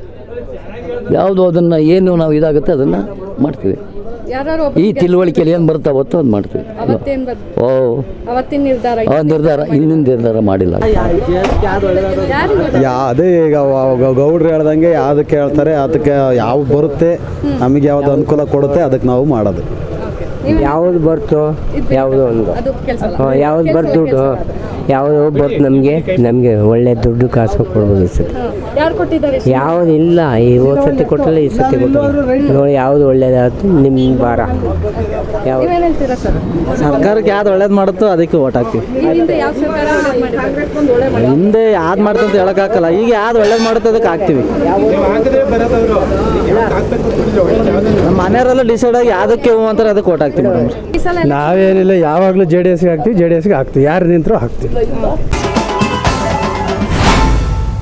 ಯಾವುದು ಅದನ್ನು ಏನು ನಾವು ಇದಾಗುತ್ತೆ ಅದನ್ನು ಮಾಡ್ತೀವಿ. ಈ ತಿಳುವಳಿಕೆಯಲ್ಲಿ ಏನು ಅವತ್ತು ಅದು ಮಾಡ್ತೀವಿ. ಓ. ಅವತ್ತಿನ ನಿರ್ಧಾರ ಆ ನಿರ್ಧಾರ ಇನ್ನೊಂದು ನಿರ್ಧಾರ ಮಾಡಿಲ್ಲ. ಯಾರು ಯಾ ಅದೇ ಈಗ ಗೌಡ್ರು ಹೇಳ್ದಂಗೆ ಯಾವ್ದು ಹೇಳ್ತಾರೆ ಅದಕ್ಕೆ ಯಾವ ಬರುತ್ತೆ ನಮಗೆ ಯಾವ್ದು ಅನುಕೂಲ ಕೊಡುತ್ತೆ ಅದಕ್ಕೆ ನಾವು ಮಾಡೋದು. ಯಾವ್ದು ಬರ್ತು ಯಾವುದೋ ಒಂದು. ಅದು ಕೆಲಸ ಯಾವ್ದು ಬರ್ತು ದುಡ್ಡು ಯಾವುದು ಬರ್ತು ನಮಗೆ ನಮಗೆ ಒಳ್ಳೆ ದುಡ್ಡು ಕಾಸು ಕೊಡ್ಬೋದು ಈ ಸತಿ. ಯಾರು ಕೊಟ್ಟಿದ್ದಾರೆ ಯಾವ್ದು ಇಲ್ಲ ಈ ಹೋದ ಸತಿ ಕೊಟ್ಟಲ್ಲ ಈ ಸತಿ ಕೊಟ್ಟಲ್ಲ. ನೋಡಿ ಯಾವ್ದು ಒಳ್ಳೇದಾಯ್ತು ನಿಮ್ಮ ಭಾರ. ಯಾವ ಸರ್? ಸರ್ಕಾರಕ್ಕೆ ಯಾವ್ದು ಒಳ್ಳೇದು ಮಾಡುತ್ತೋ ಅದಕ್ಕೆ ಓಟ್ ಹಾಕ್ತೀವಿ. ಹಿಂದೆ ಯಾವ್ದು ಮಾಡ್ತಂತ ಅಂತ ಹೇಳೋಕ್ಕಾಗಲ್ಲ ಈಗ ಯಾವ್ದು ಒಳ್ಳೇದು ಮಾಡುತ್ತೆ ಅದಕ್ಕೆ ಹಾಕ್ತೀವಿ. ನಮ್ಮ ಮನೆಯವರೆಲ್ಲ ಡಿಸೈಡ್ ಆಗಿ ಯಾವುದಕ್ಕೆ ಹೂ ಅಂತಾರೆ ಅದಕ್ಕೆ ಓಟ್ ಹಾಕ್ತೀವಿ. ಮೇಡಮ್. ನಾವೇನಿಲ್ಲ ಯಾವಾಗಲೂ ಜೆ ಡಿ ಎಸ್ಗೆ ಹಾಕ್ತೀವಿ ಜೆ ಡಿ ಎಸ್ಗೆ ಹಾಕ್ತೀವಿ. ಯಾರು ನಿಂತರೂ ಹಾಕ್ತೀವಿ.